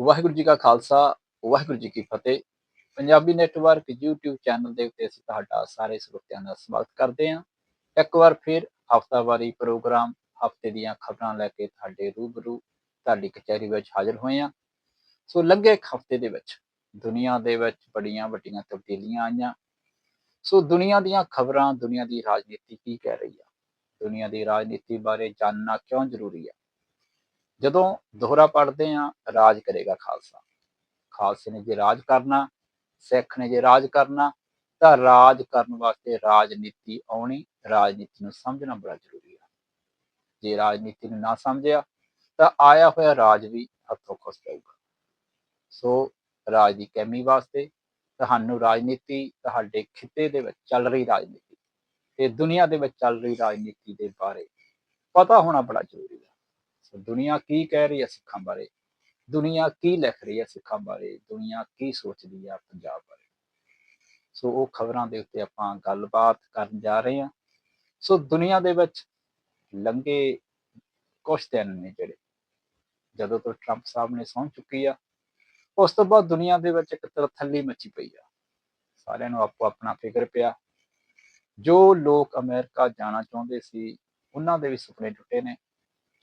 ਵਾਹਿਗੁਰੂ ਜੀ ਕਾ ਖਾਲਸਾ, ਵਾਹਿਗੁਰੂ ਜੀ ਕੀ ਫਤਿਹ। Punjabi network YouTube channel ਦੇ ਉੱਤੇ ਅਸੀਂ ਤੁਹਾਡਾ ਸਾਰੇ ਸਰੋਤਿਆਂ ਦਾ ਸਵਾਗਤ ਕਰਦੇ ਹਾਂ। ਇੱਕ ਵਾਰ ਫਿਰ ਹਫਤਾਵਾਰੀ ਪ੍ਰੋਗਰਾਮ, ਹਫ਼ਤੇ ਦੀਆਂ ਖਬਰਾਂ ਲੈ ਕੇ ਤੁਹਾਡੇ ਰੂਬਰੂ, ਤੁਹਾਡੀ ਕਚਹਿਰੀ ਵਿੱਚ ਹਾਜ਼ਰ ਹੋਏ ਹਾਂ। ਸੋ ਲੰਘੇ ਹਫ਼ਤੇ ਦੇ ਵਿੱਚ, ਦੁਨੀਆ ਦੇ ਵਿੱਚ ਬੜੀਆਂ ਵੱਡੀਆਂ ਤਬਦੀਲੀਆਂ ਆਈਆਂ। ਸੋ ਦੁਨੀਆ ਦੀਆਂ ਖਬਰਾਂ, ਦੁਨੀਆ ਦੀ ਰਾਜਨੀਤੀ ਕੀ ਕਹਿ ਰਹੀ ਆ? ਦੁਨੀਆ ਦੀ ਰਾਜਨੀਤੀ ਬਾਰੇ ਜਾਣਨਾ ਕਿਉਂ ਜ਼ਰੂਰੀ ਹੈ ਜਦੋਂ ਦੋਹਰਾ ਪੜਦੇ ਆ ਰਾਜ ਕਰੇਗਾ ਖਾਲਸਾ। ਖਾਲਸੇ ਨੇ ਜੇ ਰਾਜ ਕਰਨਾ, ਸਿੱਖ ਨੇ ਜੇ ਰਾਜ ਕਰਨਾ, ਤਾਂ ਰਾਜ ਕਰਨ ਵਾਸਤੇ ਰਾਜਨੀਤੀ ਆਉਣੀ, ਰਾਜਨੀਤੀ ਨੂੰ ਸਮਝਣਾ ਬੜਾ ਜ਼ਰੂਰੀ ਆ। ਜੇ ਰਾਜਨੀਤੀ ਨੂੰ ਨਾ ਸਮਝਿਆ, ਤਾਂ ਆਇਆ ਹੋਇਆ ਰਾਜ ਵੀ ਹੱਥੋਂ ਖੁੱਸ ਜਾਊਗਾ ਸੋ ਰਾਜ ਦੀ ਕੈਮੀ ਵਾਸਤੇ ਤੁਹਾਨੂੰ ਰਾਜਨੀਤੀ ਤੁਹਾਡੇ ਖਿੱਤੇ ਦੇ ਵਿੱਚ ਚੱਲ ਰਹੀ ਰਾਜਨੀਤੀ ਤੇ ਦੁਨੀਆ ਦੇ ਵਿੱਚ ਚੱਲ ਰਹੀ ਰਾਜਨੀਤੀ ਦੇ ਬਾਰੇ ਪਤਾ ਹੋਣਾ ਬੜਾ ਜ਼ਰੂਰੀ ਹੈ ਦੁਨੀਆ ਕੀ ਕਹਿ ਰਹੀ ਹੈ ਸਿੱਖਾਂ ਬਾਰੇ? ਦੁਨੀਆ ਕੀ ਲਿਖ ਰਹੀ ਹੈ ਸਿੱਖਾਂ ਬਾਰੇ? ਦੁਨੀਆ ਕੀ ਸੋਚਦੀ ਹੈ ਪੰਜਾਬ ਬਾਰੇ? ਸੋ ਉਹ ਖਬਰਾਂ ਦੇ ਉੱਤੇ ਆਪਾਂ ਗੱਲਬਾਤ ਕਰਨ ਜਾ ਰਹੇ ਹਾਂ। ਸੋ ਦੁਨੀਆ ਦੇ ਵਿੱਚ ਲੰਗੇ ਕੁਝ ਦਿਨ ਨੇ ਜਿਹੜੇ, ਜਦੋਂ ਤੋਂ ਟਰੰਪ ਸਾਹਿਬ ਨੇ ਸੌਂ ਚੁੱਕੀ ਆ, ਉਸ ਤੋਂ ਬਾਅਦ ਦੁਨੀਆ ਦੇ ਵਿੱਚ ਇੱਕ ਤਰਥੱਲੀ ਮੱਚੀ ਪਈ ਆ। ਸਾਰਿਆਂ ਨੂੰ ਆਪੋ ਆਪਣਾ ਫਿਕਰ ਪਿਆ। ਜੋ ਲੋਕ ਅਮਰੀਕਾ ਜਾਣਾ ਚਾਹੁੰਦੇ ਸੀ, ਉਹਨਾਂ ਦੇ ਵੀ ਸੁਪਨੇ ਟੁੱਟੇ ਨੇ।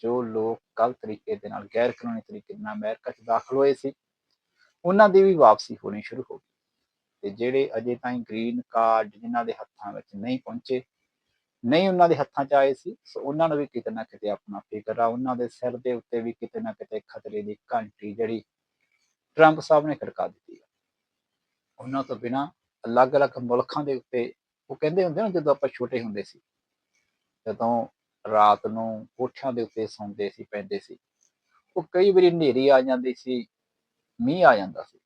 ਜੋ ਲੋਕ ਗਲਤ ਤਰੀਕੇ ਦੇ ਨਾਲ, ਗੈਰ ਕਾਨੂੰਨੀ ਤਰੀਕੇ ਨਾਲ ਅਮਰੀਕਾ 'ਚ ਦਾਖਲ ਹੋਏ ਸੀ, ਉਹਨਾਂ ਦੀ ਵੀ ਵਾਪਸੀ ਹੋਣੀ ਸ਼ੁਰੂ ਹੋ ਗਈ। ਤੇ ਜਿਹੜੇ ਅਜੇ ਤਾਈਂ ਗ੍ਰੀਨ ਕਾਰਡ ਜਿਨ੍ਹਾਂ ਦੇ ਹੱਥਾਂ ਵਿੱਚ ਨਹੀਂ ਪਹੁੰਚੇ, ਨਹੀਂ ਉਹਨਾਂ ਦੇ ਹੱਥਾਂ 'ਚ ਆਏ ਸੀ, ਸੋ ਉਹਨਾਂ ਨੂੰ ਵੀ ਕਿਤੇ ਨਾ ਕਿਤੇ ਆਪਣਾ ਫਿਕਰ ਆ, ਉਹਨਾਂ ਦੇ ਸਿਰ ਦੇ ਉੱਤੇ ਵੀ ਕਿਤੇ ਨਾ ਕਿਤੇ ਖਤਰੇ ਦੀ ਘੰਟੀ ਜਿਹੜੀ ਟਰੰਪ ਸਾਹਿਬ ਨੇ ਖੜਕਾ ਦਿੱਤੀ ਹੈ ਉਹਨਾਂ ਤੋਂ ਬਿਨਾ ਅਲੱਗ-ਅਲੱਗ ਮੁਲਕਾਂ ਦੇ ਉੱਤੇ, ਉਹ ਕਹਿੰਦੇ ਹੁੰਦੇ ਨਾ ਜਦੋਂ ਆਪਾਂ ਛੋਟੇ ਹੁੰਦੇ ਸੀ, ਜਦੋਂ ਰਾਤ ਨੂੰ ਕੋਠਿਆਂ ਦੇ ਉੱਤੇ ਸੌਂਦੇ ਸੀ, ਪੈਂਦੇ ਸੀ। ਉਹ ਕਈ ਵਾਰੀ ਹਨੇਰੀ ਆ ਜਾਂਦੀ ਸੀ, ਮੀਂਹ ਆ ਜਾਂਦਾ ਸੀ।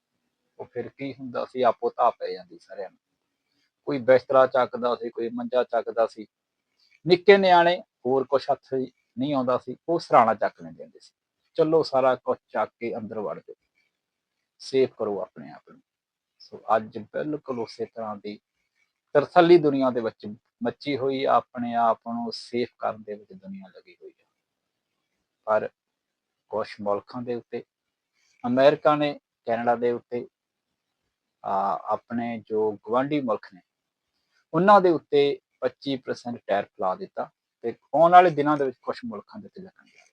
ਉਹ ਫਿਰ ਕੀ ਹੁੰਦਾ ਸੀ, ਆਪੋ ਧਾ ਪੈ ਜਾਂਦੀ ਸਾਰਿਆਂ ਨੂੰ। ਕੋਈ ਬਿਸਤਰਾ ਚੱਕਦਾ ਸੀ, ਕੋਈ ਮੰਜਾ ਚੱਕਦਾ ਸੀ। ਨਿੱਕੇ ਨਿਆਣੇ ਹੋਰ ਕੁਛ ਹੱਥ ਨਹੀਂ ਆਉਂਦਾ ਸੀ, ਉਹ ਸਰਾਣਾ ਚੱਕ ਲੈਂਦੇ ਹੁੰਦੇ ਸੀ। ਚਲੋ ਸਾਰਾ ਕੁਝ ਚੱਕ ਕੇ ਅੰਦਰ ਵੜ ਜਾਓ। ਸੇਫ ਕਰੋ ਆਪਣੇ ਆਪ ਨੂੰ। ਸੋ ਅੱਜ ਬਿਲਕੁਲ ਉਸੇ ਤਰ੍ਹਾਂ ਦੀ ਤਰਸਲੀ ਦੁਨੀਆ ਦੇ ਵਿੱਚ ਮੱਚੀ ਹੋਈ, ਆਪਣੇ ਆਪ ਨੂੰ ਸੇਫ ਕਰਨ ਦੇ ਵਿੱਚ ਦੁਨੀਆ ਲੱਗੀ ਹੋਈ ਹੈ। ਪਰ ਕੁਝ ਮੁਲਕਾਂ ਦੇ ਉੱਤੇ, ਅਮਰੀਕਾ ਨੇ ਕੈਨੇਡਾ ਦੇ ਉੱਤੇ ਆਪਣੇ ਜੋ ਗਵਾਂਢੀ ਮੁਲਕ ਨੇ, ਉਹਨਾਂ ਦੇ ਉੱਤੇ 25% ਟੈਰਿਫ ਲਾ ਦਿੱਤਾ ਤੇ ਆਉਣ ਵਾਲੇ ਦਿਨਾਂ ਦੇ ਵਿੱਚ ਕੁਝ ਮੁਲਕਾਂ ਦੇ ਉੱਤੇ ਲੱਗਣ ਜਾ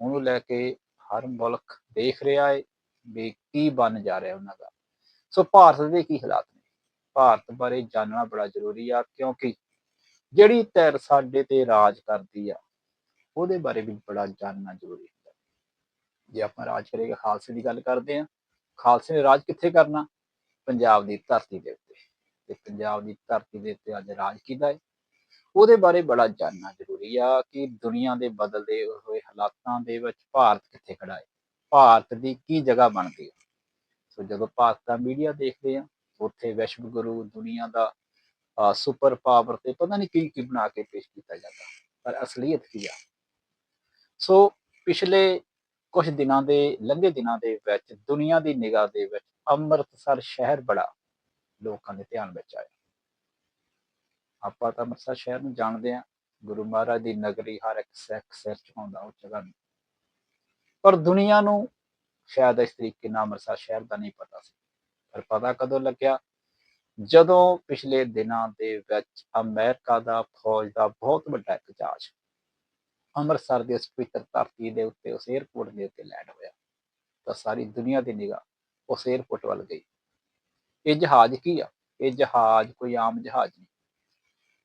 ਉਹਨੂੰ ਲੈ ਕੇ ਹਰ ਮੁਲਕ ਦੇਖ ਰਿਹਾ ਹੈ ਵੀ ਕੀ ਬਣ ਜਾ ਰਿਹਾ ਉਹਨਾਂ ਦਾ। ਸੋ ਭਾਰਤ ਦੇ ਕੀ ਹਾਲਾਤ ਨੇ? ਭਾਰਤ ਬਾਰੇ ਜਾਣਨਾ ਬੜਾ ਜ਼ਰੂਰੀ ਆ, ਕਿਉਂਕਿ ਜਿਹੜੀ ਧਿਰ ਸਾਡੇ ਤੇ ਰਾਜ ਕਰਦੀ ਆ, ਉਹਦੇ ਬਾਰੇ ਵੀ ਬੜਾ ਜਾਣਨਾ ਜ਼ਰੂਰੀ ਹੁੰਦਾ। ਜੇ ਆਪਾਂ ਰਾਜ ਕਰੇਗਾ, ਖਾਲਸੇ ਦੀ ਗੱਲ ਕਰਦੇ ਆ, ਖਾਲਸੇ ਨੇ ਰਾਜ ਕਿੱਥੇ ਕਰਨਾ? ਪੰਜਾਬ ਦੀ ਧਰਤੀ ਦੇ ਉੱਤੇ। ਤੇ ਪੰਜਾਬ ਦੀ ਧਰਤੀ ਦੇ ਉੱਤੇ ਅੱਜ ਰਾਜ ਕੀਤਾ ਹੈ ਉਹਦੇ ਬਾਰੇ ਬੜਾ ਜਾਣਨਾ ਜ਼ਰੂਰੀ ਆ ਕਿ ਦੁਨੀਆ ਦੇ ਬਦਲਦੇ ਹੋਏ ਹਾਲਾਤਾਂ ਦੇ ਵਿੱਚ ਭਾਰਤ ਕਿੱਥੇ ਖੜਾ ਹੈ ਭਾਰਤ ਦੀ ਕੀ ਜਗ੍ਹਾ ਬਣਦੀ ਹੈ ਸੋ ਜਦੋਂ ਭਾਰਤ ਦਾ ਮੀਡੀਆ ਦੇਖਦੇ ਆ ਉੱਥੇ ਵਿਸ਼ਵ ਗੁਰੂ ਦੁਨੀਆ ਦਾ ਸੁਪਰ ਪਾਵਰ ਤੇ ਪਤਾ ਨਹੀਂ ਕੀ ਕੀ ਬਣਾ ਕੇ ਪੇਸ਼ ਕੀਤਾ ਜਾਂਦਾ, ਪਰ ਅਸਲੀਅਤ ਕੀ ਆ? ਸੋ ਪਿਛਲੇ ਕੁਝ ਦਿਨਾਂ ਦੇ, ਲੰਘੇ ਦਿਨਾਂ ਦੇ ਵਿੱਚ, ਦੁਨੀਆ ਦੀ ਨਿਗਾਹ ਦੇ ਵਿੱਚ ਅੰਮ੍ਰਿਤਸਰ ਸ਼ਹਿਰ ਬੜਾ ਲੋਕਾਂ ਦੇ ਧਿਆਨ ਵਿੱਚ ਆਇਆ। ਆਪਾਂ ਤਾਂ ਅੰਮ੍ਰਿਤਸਰ ਸ਼ਹਿਰ ਨੂੰ ਜਾਣਦੇ ਆ ਗੁਰੂ ਮਹਾਰਾਜ ਦੀ ਨਗਰੀ ਹਰ ਇੱਕ ਸਿੱਖ ਸਿਰ ਝੁਕਾਉਂਦਾ, ਉਹ ਜਗ੍ਹਾ ਨੂੰ ਪਰ ਦੁਨੀਆ ਨੂੰ ਸ਼ਾਇਦ ਇਸ ਤਰੀਕੇ ਨਾਲ ਅੰਮ੍ਰਿਤਸਰ ਸ਼ਹਿਰ ਦਾ ਨਹੀਂ ਪਤਾ ਸੀ। ਪਰ ਪਤਾ ਕਦੋਂ ਲੱਗਿਆ? ਜਦੋਂ ਪਿਛਲੇ ਦਿਨਾਂ ਦੇ ਵਿੱਚ ਅਮਰੀਕਾ ਦਾ ਫੌਜ ਦਾ ਬਹੁਤ ਵੱਡਾ ਇੱਕ ਜਹਾਜ਼ ਅੰਮ੍ਰਿਤਸਰ ਦੇ ਉਸ ਪਵਿੱਤਰ ਧਰਤੀ ਦੇ ਉੱਤੇ ਉਸ 에ਅਰਪੋਰਟ ਦੇ ਉੱਤੇ ਲੈਂਡ ਹੋਇਆ ਤਾਂ ਸਾਰੀ ਦੁਨੀਆ ਦੀ ਨਿਗਾਹ ਉਸ 에ਅਰਪੋਰਟ ਵੱਲ ਗਈ। ਇਹ ਜਹਾਜ਼ ਕੀ ਆ? ਇਹ ਜਹਾਜ਼ ਕੋਈ ਆਮ ਜਹਾਜ਼ ਨਹੀਂ।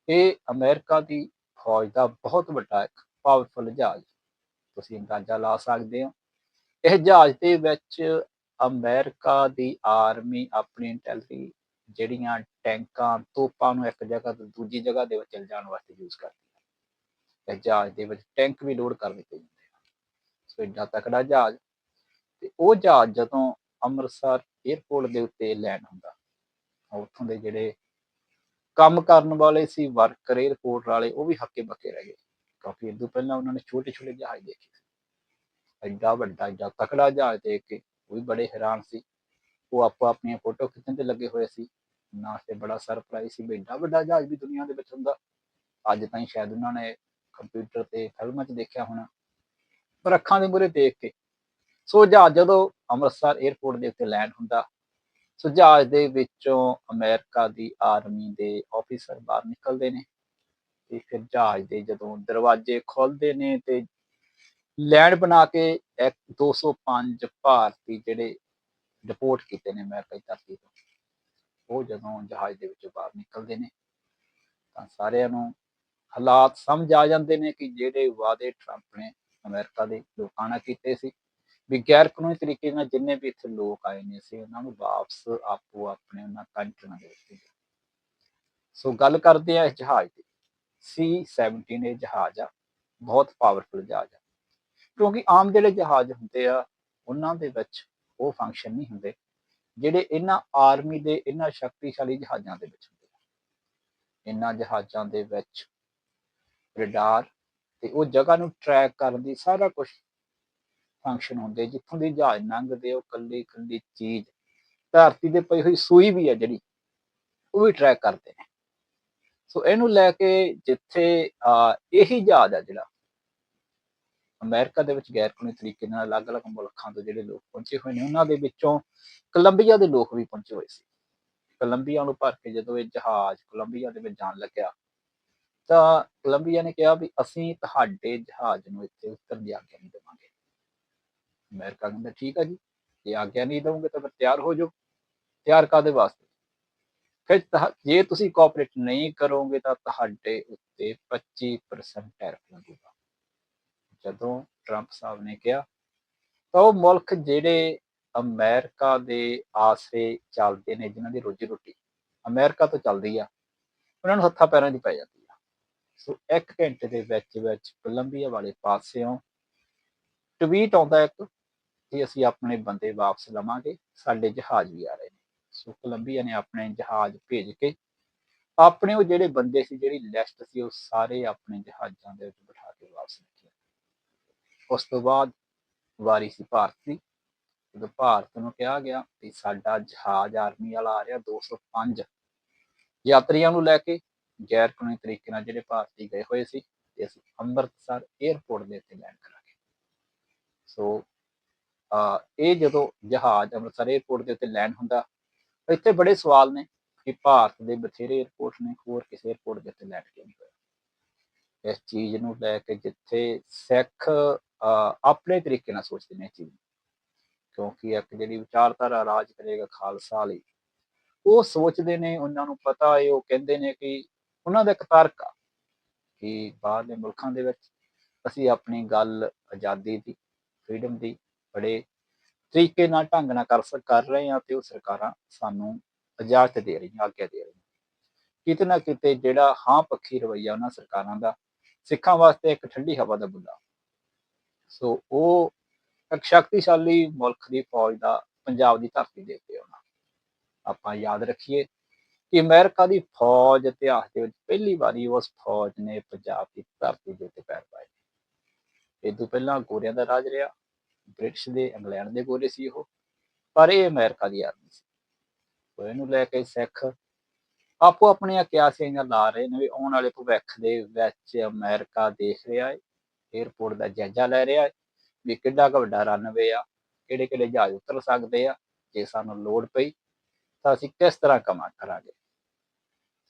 ਇਹ ਅਮਰੀਕਾ ਦੀ ਫੌਜ ਦਾ ਬਹੁਤ ਵੱਡਾ ਇੱਕ ਪਾਵਰਫੁਲ ਜਹਾਜ਼। ਤੁਸੀਂ ਅੰਦਾਜ਼ਾ ਲਾ ਸਕਦੇ ਹੋ। ਇਹ ਜਹਾਜ਼ ਦੇ ਵਿੱਚ ਅਮਰੀਕਾ ਦੀ ਆਰਮੀ ਆਪਣੀ ਇੰਟੈਲੀਜੈਂਸ ਜਿਹੜੀਆਂ ਟੈਂਕਾਂ, ਤੋਪਾਂ ਨੂੰ ਇੱਕ ਜਗ੍ਹਾ ਤੋਂ ਦੂਜੀ ਜਗ੍ਹਾ ਦੇ ਵਿੱਚ ਲਿਜਾਣ ਵਾਸਤੇ ਯੂਜ਼ ਕਰਦੀ ਹੈ। ਇਹ ਜਹਾਜ਼ ਦੇ ਵਿੱਚ ਟੈਂਕ ਵੀ ਲੋਡ ਕਰ ਦਿੱਤੇ ਜਾਂਦੇ ਹਨ ਸੋ ਇੱਡਾ ਤਕੜਾ ਜਹਾਜ਼। ਤੇ ਉਹ ਜਹਾਜ਼ ਜਦੋਂ ਅੰਮ੍ਰਿਤਸਰ 에ਅਰਪੋਰਟ ਦੇ ਉੱਤੇ ਲੈਂਡ ਹੁੰਦਾ ਉੱਥੋਂ ਦੇ ਜਿਹੜੇ ਕੰਮ ਕਰਨ ਵਾਲੇ ਸੀ ਵਰਕਰ 에ਅਰਪੋਰਟ ਵਾਲੇ, ਉਹ ਵੀ ਹੱਕੇ ਬੱਕੇ ਰਹਿ ਗਏ। ਕਿਉਂਕਿ ਤੋਂ ਪਹਿਲਾਂ ਉਹਨਾਂ ਨੇ ਛੋਟੇ ਛੋਟੇ ਜਹਾਜ਼ ਦੇਖੇ ਐਡਾ ਵੱਡਾ ਐਡਾ ਤਕੜਾ ਜਹਾਜ਼ ਦੇਖ ਕੇ ਉਹ ਵੀ ਬੜੇ ਹੈਰਾਨ ਸੀ ਉਹ ਆਪੋ ਆਪਣੀਆਂ ਫੋਟੋ ਖਿੱਚਣ ਤੇ ਲੱਗੇ ਹੋਏ ਸੀ ਉਹਨਾਂ ਤੇ ਬੜਾ ਸਰਪ੍ਰਾਈਜ਼ ਸੀ ਵੀ ਐਡਾ ਵੱਡਾ ਜਹਾਜ਼ ਵੀ ਦੁਨੀਆ ਦੇ ਵਿੱਚ ਹੁੰਦਾ ਅੱਜ ਤਾਈਂ ਸ਼ਾਇਦ ਉਹਨਾਂ ਨੇ ਕੰਪਿਊਟਰ ਤੇ ਫਿਲਮਾਂ 'ਚ ਦੇਖਿਆ ਹੋਣਾ ਪਰ ਅੱਖਾਂ ਦੇ ਮੂਹਰੇ ਦੇਖ ਕੇ ਸੋ ਜਹਾਜ਼ ਜਦੋਂ ਅੰਮ੍ਰਿਤਸਰ 에ਅਰਪੋਰਟ ਦੇ ਉੱਤੇ ਲੈਂਡ ਹੁੰਦਾ ਸੋ ਜਹਾਜ਼ ਦੇ ਵਿੱਚੋਂ ਅਮਰੀਕਾ ਦੀ ਆਰਮੀ ਦੇ ਆਫੀਸਰ ਬਾਹਰ ਨਿਕਲਦੇ ਨੇ ਤੇ ਫਿਰ ਜਹਾਜ਼ ਦੇ ਜਦੋਂ ਦਰਵਾਜ਼ੇ ਖੋਲਦੇ ਨੇ ਤੇ ਲੈਂਡ ਬਣਾ ਕੇ ਇੱਕ 205 ਭਾਰਤੀ ਜਿਹੜੇ ਡਿਪੋਰਟ ਕੀਤੇ ਨੇ ਅਮਰੀਕਾ ਦੀ ਧਰਤੀ ਤੋਂ। ਉਹ ਜਦੋਂ ਜਹਾਜ਼ ਦੇ ਵਿੱਚੋਂ ਬਾਹਰ ਨਿਕਲਦੇ ਨੇ, ਤਾਂ ਸਾਰਿਆਂ ਨੂੰ ਹਾਲਾਤ ਸਮਝ ਆ ਜਾਂਦੇ ਨੇ ਕਿ ਜਿਹੜੇ ਵਾਅਦੇ ਟਰੰਪ ਨੇ ਅਮਰੀਕਾ ਦੇ ਲੋਕਾਂ ਨਾਲ ਕੀਤੇ ਸੀ। ਵੀ ਗੈਰ ਕਾਨੂੰਨੀ ਤਰੀਕੇ ਨਾਲ ਜਿੰਨੇ ਵੀ ਇੱਥੇ ਲੋਕ ਆਏ ਨੇ ਸੀ ਉਹਨਾਂ ਨੂੰ ਵਾਪਸ ਆਪੋ ਆਪਣੇ ਉਹਨਾਂ ਕੰਟਰੀਆਂ ਦੇ ਵਿੱਚ ਸੋ ਗੱਲ ਕਰਦੇ ਆ ਇਸ ਜਹਾਜ਼ ਦੀ। C-17 ਇਹ ਜਹਾਜ਼ ਆ, ਬਹੁਤ ਪਾਵਰਫੁਲ ਜਹਾਜ਼ ਆ। ਕਿਉਂਕਿ ਆਮ ਜਿਹੜੇ ਜਹਾਜ਼ ਹੁੰਦੇ ਆ, ਉਹਨਾਂ ਦੇ ਵਿੱਚ ਉਹ ਫੰਕਸ਼ਨ ਨਹੀਂ ਹੁੰਦੇ, ਜਿਹੜੇ ਇਹਨਾਂ ਆਰਮੀ ਦੇ, ਇਹਨਾਂ ਸ਼ਕਤੀਸ਼ਾਲੀ ਜਹਾਜ਼ਾਂ ਦੇ ਵਿੱਚ ਹੁੰਦੇ ਆ। ਇਹਨਾਂ ਜਹਾਜ਼ਾਂ ਦੇ ਵਿੱਚ ਰਡਾਰ ਤੇ ਉਹ ਜਗ੍ਹਾ ਨੂੰ ਟਰੈਕ ਕਰਨ ਦੀ ਸਾਰਾ ਕੁਝ ਫੰਕਸ਼ਨ ਹੁੰਦੇ ਜਿੱਥੋਂ ਦੇ ਜਹਾਜ਼ ਲੰਘਦੇ ਉਹ ਕੱਲੀ ਕੱਲੀ ਚੀਜ਼, ਧਰਤੀ ਦੇ ਪਈ ਹੋਈ ਸੂਈ ਵੀ ਆ ਜਿਹੜੀ, ਉਹ ਵੀ ਟਰੈਕ ਕਰਦੇ ਨੇ। ਸੋ ਇਹਨੂੰ ਲੈ ਕੇ ਜਿੱਥੇ ਇਹੀ ਜਹਾਜ਼ ਆ ਜਿਹੜਾ ਅਮਰੀਕਾ ਦੇ ਵਿੱਚ ਗੈਰ ਕਾਨੂੰਨੀ ਤਰੀਕੇ ਨਾਲ ਅਲੱਗ-ਅਲੱਗ ਮੁਲਕਾਂ ਤੋਂ ਜਿਹੜੇ ਲੋਕ ਪਹੁੰਚੇ ਹੋਏ ਨੇ, ਉਹਨਾਂ ਦੇ ਵਿੱਚੋਂ ਕੋਲੰਬੀਆ ਦੇ ਲੋਕ ਵੀ ਪਹੁੰਚੇ ਹੋਏ ਸੀ। ਕੋਲੰਬੀਆ ਨੂੰ ਭਰ ਕੇ ਜਦੋਂ ਇਹ ਜਹਾਜ਼ ਕੋਲੰਬੀਆ ਦੇ ਵਿੱਚ ਜਾਣ ਲੱਗਿਆ, ਤਾਂ ਕੋਲੰਬੀਆ ਨੇ ਕਿਹਾ ਵੀ ਅਸੀਂ ਤੁਹਾਡੇ ਜਹਾਜ਼ ਨੂੰ ਇੱਥੇ ਉਤਰਨ ਦੀ ਆਗਿਆ ਨਹੀਂ ਦੇਵਾਂਗੇ। ਅਮਰੀਕਾ ਕਹਿੰਦਾ, ਠੀਕ ਆ ਜੀ, ਜੇ ਆਗਿਆ ਨਹੀਂ ਦਵੋਗੇ ਤਾਂ ਫਿਰ ਤਿਆਰ ਹੋ ਜਾਓ। ਤਿਆਰ ਕਾਦੇ ਵਾਸਤੇ? ਫਿਰ ਤੁਹਾ- ਜੇ ਤੁਸੀਂ ਕੋਆਪਰੇਟ ਨਹੀਂ ਕਰੋਗੇ ਤਾਂ ਤੁਹਾਡੇ ਉੱਤੇ 25% ਟੈਰਿਫ ਲੱਗੂਗਾ। ਜਦੋਂ ਟਰੰਪ ਸਾਹਿਬ ਨੇ ਕਿਹਾ, ਤਾਂ ਉਹ ਮੁਲਕ ਜਿਹੜੇ ਅਮਰੀਕਾ ਦੇ ਆਸਰੇ ਚੱਲਦੇ ਨੇ, ਜਿਨ੍ਹਾਂ ਦੀ ਰੋਜੀ ਰੋਟੀ ਅਮਰੀਕਾ ਤੋਂ ਚੱਲਦੀ ਆ, ਉਹਨਾਂ ਨੂੰ ਹੱਥਾਂ ਪੈਰਾਂ ਦੀ ਪੈ ਜਾਂਦੀ ਆ। ਸੋ ਇੱਕ ਘੰਟੇ ਦੇ ਵਿੱਚ ਵਿੱਚ ਕੋਲੰਬੀਆ ਵਾਲੇ ਪਾਸਿਓਂ ਟਵੀਟ ਆਉਂਦਾ ਇੱਕ, ਕਿ ਅਸੀਂ ਆਪਣੇ ਬੰਦੇ ਵਾਪਸ ਲਵਾਂਗੇ, ਸਾਡੇ ਜਹਾਜ਼ ਵੀ ਆ ਰਹੇ ਨੇ। ਸੋ ਕੋਲੰਬੀਆ ਨੇ ਆਪਣੇ ਜਹਾਜ਼ ਭੇਜ ਕੇ ਆਪਣੇ ਉਹ ਜਿਹੜੇ ਬੰਦੇ ਸੀ, ਜਿਹੜੀ ਲਿਸਟ ਸੀ, ਉਹ ਸਾਰੇ ਆਪਣੇ ਜਹਾਜ਼ਾਂ ਦੇ ਵਿੱਚ ਬਿਠਾ ਕੇ ਵਾਪਸ ਰੱਖੇ ਉਸ ਤੋਂ ਬਾਅਦ ਵਾਰੀ ਸੀ ਭਾਰਤ। ਦੀ ਜਦੋਂ ਭਾਰਤ ਨੂੰ ਕਿਹਾ ਗਿਆ ਕਿ ਸਾਡਾ ਜਹਾਜ਼ ਆਰਮੀ ਵਾਲਾ ਆ ਰਿਹਾ 205 ਯਾਤਰੀਆਂ ਨੂੰ ਲੈ ਕੇ, ਗੈਰ ਕਾਨੂੰਨੀ ਤਰੀਕੇ ਨਾਲ ਜਿਹੜੇ ਭਾਰਤੀ ਗਏ ਹੋਏ ਸੀ, ਤੇ ਅਸੀਂ ਅੰਮ੍ਰਿਤਸਰ 에ਅਰਪੋਰਟ ਦੇ ਉੱਤੇ ਲੈਂਡ ਕਰਾਂਗੇ। ਸੋ ਆ ਇਹ ਜਦੋਂ ਜਹਾਜ਼ ਅੰਮ੍ਰਿਤਸਰ 에ਅਰਪੋਰਟ ਦੇ ਉੱਤੇ ਲੈਂਡ ਹੁੰਦਾ ਇੱਥੇ ਬੜੇ ਸਵਾਲ ਨੇ ਕਿ ਭਾਰਤ ਦੇ ਬਥੇਰੇ 에ਅਰਪੋਰਟ ਨੇ, ਹੋਰ ਕਿਸੇ 에ਅਰਪੋਰਟ ਦੇ ਉੱਤੇ ਲੈਂਡ ਕਿਉਂ ਨਹੀਂ ਹੋਇਆ? ਇਸ ਚੀਜ਼ ਨੂੰ ਲੈ ਕੇ ਜਿੱਥੇ ਸਿੱਖ ਆਪਣੇ ਤਰੀਕੇ ਨਾਲ ਸੋਚਦੇ ਨੇ ਇਹ ਚੀਜ਼ ਕਿਉਂਕਿ ਇੱਕ ਜਿਹੜੀ ਵਿਚਾਰਧਾਰਾ ਰਾਜ ਕਰੇਗਾ ਖਾਲਸਾ ਲਈ ਉਹ ਸੋਚਦੇ ਨੇ ਉਹਨਾਂ ਨੂੰ ਪਤਾ ਹੈ ਉਹ ਕਹਿੰਦੇ ਨੇ ਕਿ ਉਹਨਾਂ ਦਾ ਇੱਕ ਤਰਕ ਆ ਕਿ ਬਾਹਰਲੇ ਮੁਲਕਾਂ ਦੇ ਵਿੱਚ ਅਸੀਂ ਆਪਣੀ ਗੱਲ ਆਜ਼ਾਦੀ ਦੀ ਫ੍ਰੀडम ਦੀ ਬੜੇ ਤਰੀਕੇ ਨਾਲ ਢੰਗ ਨਾਲ ਕਰ ਸਕ ਕਰ ਰਹੇ ਹਾਂ ਤੇ ਉਹ ਸਰਕਾਰਾਂ ਸਾਨੂੰ ਇਜਾਜ਼ਤ ਦੇ ਰਹੀਆਂ ਆਗਿਆ ਦੇ ਰਹੀਆਂ ਕਿਤੇ ਨਾ ਕਿਤੇ ਜਿਹੜਾ ਹਾਂ ਪੱਖੀ ਰਵੱਈਆ ਉਹਨਾਂ ਸਰਕਾਰਾਂ ਦਾ ਸਿੱਖਾਂ ਵਾਸਤੇ ਇੱਕ ਠੰਡੀ ਹਵਾ ਦਾ ਬੁੱਲਾ ਸੋ ਉਹ ਇੱਕ ਸ਼ਕਤੀਸ਼ਾਲੀ ਮੁਲਕ ਦੀ ਫੌਜ ਦਾ ਪੰਜਾਬ ਦੀ ਧਰਤੀ ਦੇ ਉੱਤੇ ਆਉਣਾ। ਆਪਾਂ ਯਾਦ ਰੱਖੀਏ ਕਿ ਅਮਰੀਕਾ ਦੀ ਫੌਜ ਇਤਿਹਾਸ ਦੇ ਵਿੱਚ ਪਹਿਲੀ ਵਾਰੀ ਉਸ ਫੌਜ ਨੇ ਪੰਜਾਬ ਦੀ ਧਰਤੀ ਦੇ ਉੱਤੇ ਪੈਰ ਪਾਏ ਇਹ ਤੋਂ ਪਹਿਲਾਂ ਗੋਰਿਆਂ ਦਾ ਰਾਜ ਰਿਹਾ, ਬ੍ਰਿਟਿਸ਼ ਦੇ, ਇੰਗਲੈਂਡ ਦੇ ਗੋਰੇ ਸੀ ਉਹ, ਪਰ ਇਹ ਅਮਰੀਕਾ ਦੀ ਆਰਮੀ ਸੀ। ਸੋ ਇਹਨੂੰ ਲੈ ਕੇ ਸਿੱਖ ਆਪੋ ਆਪਣੀਆਂ ਕਿਆਸੀਆਂ ਲਾ ਰਹੇ ਨੇ ਵੀ ਆਉਣ ਵਾਲੇ ਭਵਿੱਖ ਦੇ ਵਿੱਚ ਅਮਰੀਕਾ ਦੇਖ ਰਿਹਾ ਹੈ 에ਅਰਪੋਰਟ ਦਾ ਜਾਇਜ਼ਾ ਲੈ ਰਿਹਾ ਹੈ ਵੀ ਕਿੱਡਾ ਕੁ ਵੱਡਾ ਰਨਵੇ ਆ ਕਿਹੜੇ ਕਿਹੜੇ ਜਹਾਜ਼ ਉਤਰ ਸਕਦੇ ਆ, ਜੇ ਸਾਨੂੰ ਲੋੜ ਪਈ ਤਾਂ ਅਸੀਂ ਕਿਸ ਤਰ੍ਹਾਂ ਕਮਾ ਕਰਾਂਗੇ।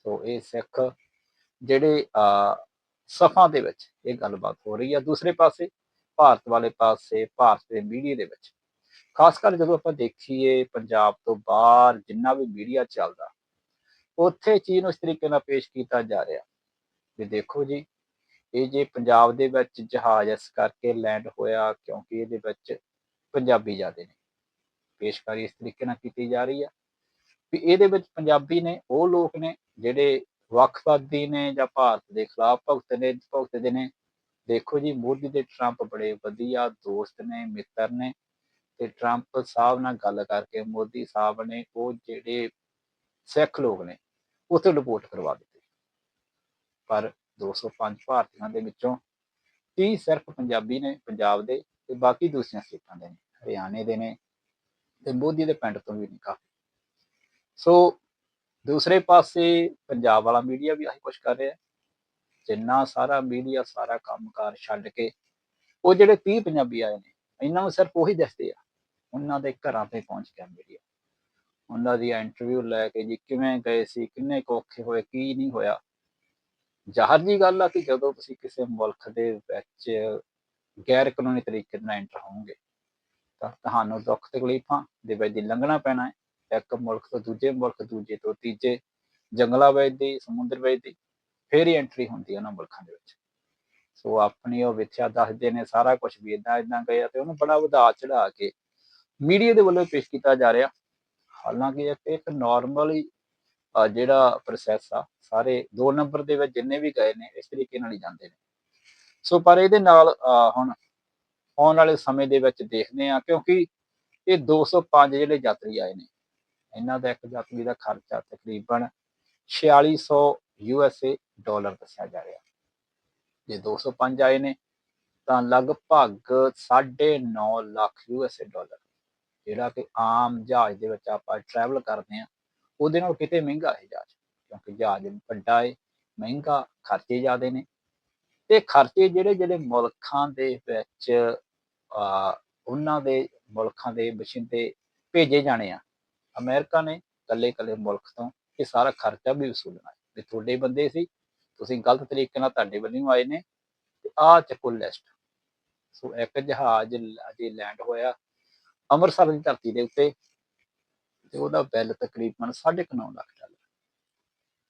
ਸੋ ਇਹ ਸਿੱਖ ਜਿਹੜੇ ਆ ਸਫਾ ਦੇ ਵਿੱਚ ਇਹ ਗੱਲਬਾਤ ਹੋ ਰਹੀ ਆ। ਦੂਸਰੇ ਪਾਸੇ, ਭਾਰਤ ਵਾਲੇ ਪਾਸੇ, ਭਾਰਤ ਦੇ ਮੀਡੀਆ ਦੇ ਵਿੱਚ। ਖਾਸ ਕਰ ਜਦੋਂ ਆਪਾਂ ਦੇਖੀਏ ਪੰਜਾਬ ਤੋਂ ਬਾਹਰ ਜਿੰਨਾ ਵੀ ਮੀਡੀਆ ਚੱਲਦਾ, ਉੱਥੇ ਚੀਜ਼ ਨੂੰ ਇਸ ਤਰੀਕੇ ਨਾਲ ਪੇਸ਼ ਕੀਤਾ ਜਾ ਰਿਹਾ। ਵੀ ਦੇਖੋ ਜੀ ਇਹ ਜੇ ਪੰਜਾਬ ਦੇ ਵਿੱਚ ਜਹਾਜ਼ ਇਸ ਕਰਕੇ ਲੈਂਡ ਹੋਇਆ ਕਿਉਂਕਿ ਇਹਦੇ ਵਿੱਚ ਪੰਜਾਬੀ ਜ਼ਿਆਦੇ ਨੇ। ਪੇਸ਼ਕਾਰੀ ਇਸ ਤਰੀਕੇ ਨਾਲ ਕੀਤੀ ਜਾ ਰਹੀ ਆ ਵੀ ਇਹਦੇ ਵਿੱਚ ਪੰਜਾਬੀ ਨੇ, ਉਹ ਲੋਕ ਨੇ ਜਿਹੜੇ ਵੱਖਵਾਦੀ ਨੇ ਜਾਂ ਭਾਰਤ ਦੇ ਖਿਲਾਫ ਭੁਗਤਦੇ ਭੁਗਤਦੇ ਨੇ। ਦੇਖੋ ਜੀ, ਮੋਦੀ ਤੇ ਟਰੰਪ ਬੜੇ ਵਧੀਆ ਦੋਸਤ ਨੇ, ਮਿੱਤਰ ਨੇ ਤੇ ਟਰੰਪ ਸਾਹਿਬ ਨਾਲ ਗੱਲ ਕਰਕੇ ਮੋਦੀ ਸਾਹਿਬ ਨੇ ਉਹ ਜਿਹੜੇ ਸਿੱਖ ਲੋਕ ਨੇ ਉੱਥੇ ਰਿਪੋਰਟ ਕਰਵਾ ਦਿੱਤੀ। ਪਰ 205 ਭਾਰਤੀਆਂ ਦੇ ਵਿੱਚੋਂ 30 ਸਿਰਫ ਪੰਜਾਬੀ ਨੇ ਪੰਜਾਬ ਦੇ ਤੇ ਬਾਕੀ ਦੂਸਰੀਆਂ ਸਟੇਟਾਂ ਦੇ ਨੇ, ਹਰਿਆਣੇ ਦੇ ਨੇ ਤੇ ਮੋਦੀ ਦੇ ਪਿੰਡ ਤੋਂ ਵੀ ਨੇ ਕਾਫੀ। ਸੋ ਦੂਸਰੇ ਪਾਸੇ ਪੰਜਾਬ ਵਾਲਾ ਮੀਡੀਆ ਵੀ ਆਹੀ ਕੁਝ ਕਰ ਰਿਹਾ ਜਿੰਨਾ ਸਾਰਾ ਮੀਡੀਆ, ਸਾਰਾ ਕੰਮਕਾਰ ਛੱਡ ਕੇ ਉਹ ਜਿਹੜੇ 30 ਪੰਜਾਬੀ ਆਏ ਨੇ, ਇਹਨਾਂ ਨੂੰ ਸਿਰਫ ਉਹੀ ਦੱਸਦੇ ਆ, ਉਹਨਾਂ ਦੇ ਘਰਾਂ ਤੇ ਪਹੁੰਚ ਗਿਆ ਮੀਡੀਆ। ਉਹਨਾਂ ਦੀ ਇੰਟਰਵਿਊ ਲੈ ਕੇ ਜੀ ਕਿਵੇਂ ਗਏ ਸੀ, ਕਿੰਨੇ ਕੁ ਔਖੇ ਹੋਏ, ਕੀ ਨਹੀਂ ਹੋਇਆ ਜ਼ਾਹਰ ਜੀ ਗੱਲ ਆ ਕਿ ਜਦੋਂ ਤੁਸੀਂ ਕਿਸੇ ਮੁਲਕ ਦੇ ਵਿੱਚ ਗੈਰ ਕਾਨੂੰਨੀ ਤਰੀਕੇ ਨਾਲ ਐਂਟਰ ਹੋਵੋਗੇ, ਤਾਂ ਤੁਹਾਨੂੰ ਦੁੱਖ ਤਕਲੀਫਾਂ ਦੇ ਵਿੱਚ ਦੀ ਲੰਘਣਾ ਪੈਣਾ ਹੈ। ਇੱਕ ਮੁਲਕ ਤੋਂ ਦੂਜੇ ਮੁਲਕ, ਦੂਜੇ ਤੋਂ ਤੀਜੇ ਜੰਗਲਾਂ ਵਿੱਚ ਦੀ, ਸਮੁੰਦਰ ਵਿੱਚ ਦੀ, ਫੇਰ ਹੀ ਐਂਟਰੀ ਹੁੰਦੀ ਹੈ ਉਹਨਾਂ ਮੁਲਕਾਂ ਦੇ ਵਿੱਚ। ਸੋ ਆਪਣੀ ਉਹ ਵਿਥਿਆ ਦੱਸਦੇ ਨੇ, ਸਾਰਾ ਕੁਝ ਵੀ ਇਦਾਂ ਇਦਾਂ ਗਿਆ ਤੇ ਉਹਨੂੰ ਬੜਾ ਵਧਾ ਚੜਾ ਕੇ ਮੀਡੀਆ ਦੇ ਵੱਲੋਂ ਪੇਸ਼ ਕੀਤਾ ਜਾ ਰਿਹਾ। ਹਾਲਾਂਕਿ ਇੱਕ ਨਾਰਮਲੀ ਜਿਹੜਾ ਪ੍ਰੋਸੈਸ ਆ, ਸਾਰੇ 2 ਨੰਬਰ ਦੇ ਵਿੱਚ ਜਿੰਨੇ ਵੀ ਗਏ ਨੇ, ਇਸ ਤਰੀਕੇ ਨਾਲ ਹੀ ਜਾਂਦੇ ਨੇ। ਸੋ ਪਰ ਇਹਦੇ ਨਾਲ ਹੁਣ ਆਉਣ ਵਾਲੇ ਸਮੇਂ ਦੇ ਵਿੱਚ ਦੇਖਦੇ ਆ ਕਿਉਂਕਿ ਇਹ 205 ਜਿਹੜੇ ਯਾਤਰੀ ਆਏ ਨੇ, ਇਹਨਾਂ ਦਾ ਇੱਕ ਯਾਤਰੀ ਦਾ ਖਰਚਾ ਤਕਰੀਬਨ 4600 ਯੂਐਸਏ ਡਾਲਰ ਦੱਸਿਆ ਜਾ ਰਿਹਾ। ਜੇ 205 ਆਏ ਨੇ, ਤਾਂ ਲਗਭਗ 9.5 ਲੱਖ ਯੂਐਸਏ ਡਾਲਰ। ਜਿਹੜਾ ਕਿ ਆਮ ਜਹਾਜ਼ ਦੇ ਵਿੱਚ ਆਪਾਂ ਟਰੈਵਲ ਕਰਦੇ ਆ ਉਹਦੇ ਨਾਲ ਕਿਤੇ ਮਹਿੰਗਾ ਹੈ ਜਹਾਜ਼ ਕਿਉਂਕਿ ਜਹਾਜ਼ ਵੱਡਾ ਹੈ, ਮਹਿੰਗਾ, ਖਰਚੇ ਜ਼ਿਆਦੇ ਨੇ। ਤੇ ਖਰਚੇ ਜਿਹੜੇ ਜਿਹੜੇ ਮੁਲਕਾਂ ਦੇ ਵਿੱਚ ਉਹਨਾਂ ਦੇ ਮੁਲਕਾਂ ਦੇ ਵਸਿੰਦੇ ਭੇਜੇ ਜਾਣੇ ਆ। ਅਮਰੀਕਾ ਨੇ ਕੱਲੇ ਕੱਲੇ ਮੁਲਕ ਤੋਂ ਇਹ ਸਾਰਾ ਖਰਚਾ ਵੀ ਵਸੂਲਣਾ ਹੈ। ਵੀ ਤੁਹਾਡੇ ਬੰਦੇ ਸੀ, ਤੁਸੀਂ ਗਲਤ ਤਰੀਕੇ ਨਾਲ ਤੁਹਾਡੇ ਵੱਲੋਂ ਆਏ ਨੇ, ਤੇ ਆਹ ਚੱਕੋ ਲਿਸਟ ਸੋ ਇੱਕ ਜਹਾਜ਼ ਅਜੇ ਲੈਂਡ ਹੋਇਆ ਅੰਮ੍ਰਿਤਸਰ ਦੀ ਧਰਤੀ ਦੇ ਉੱਤੇ। ਤੇ ਉਹਦਾ ਬਿੱਲ ਤਕਰੀਬਨ 9.5 ਲੱਖ ਡਾਲਰ।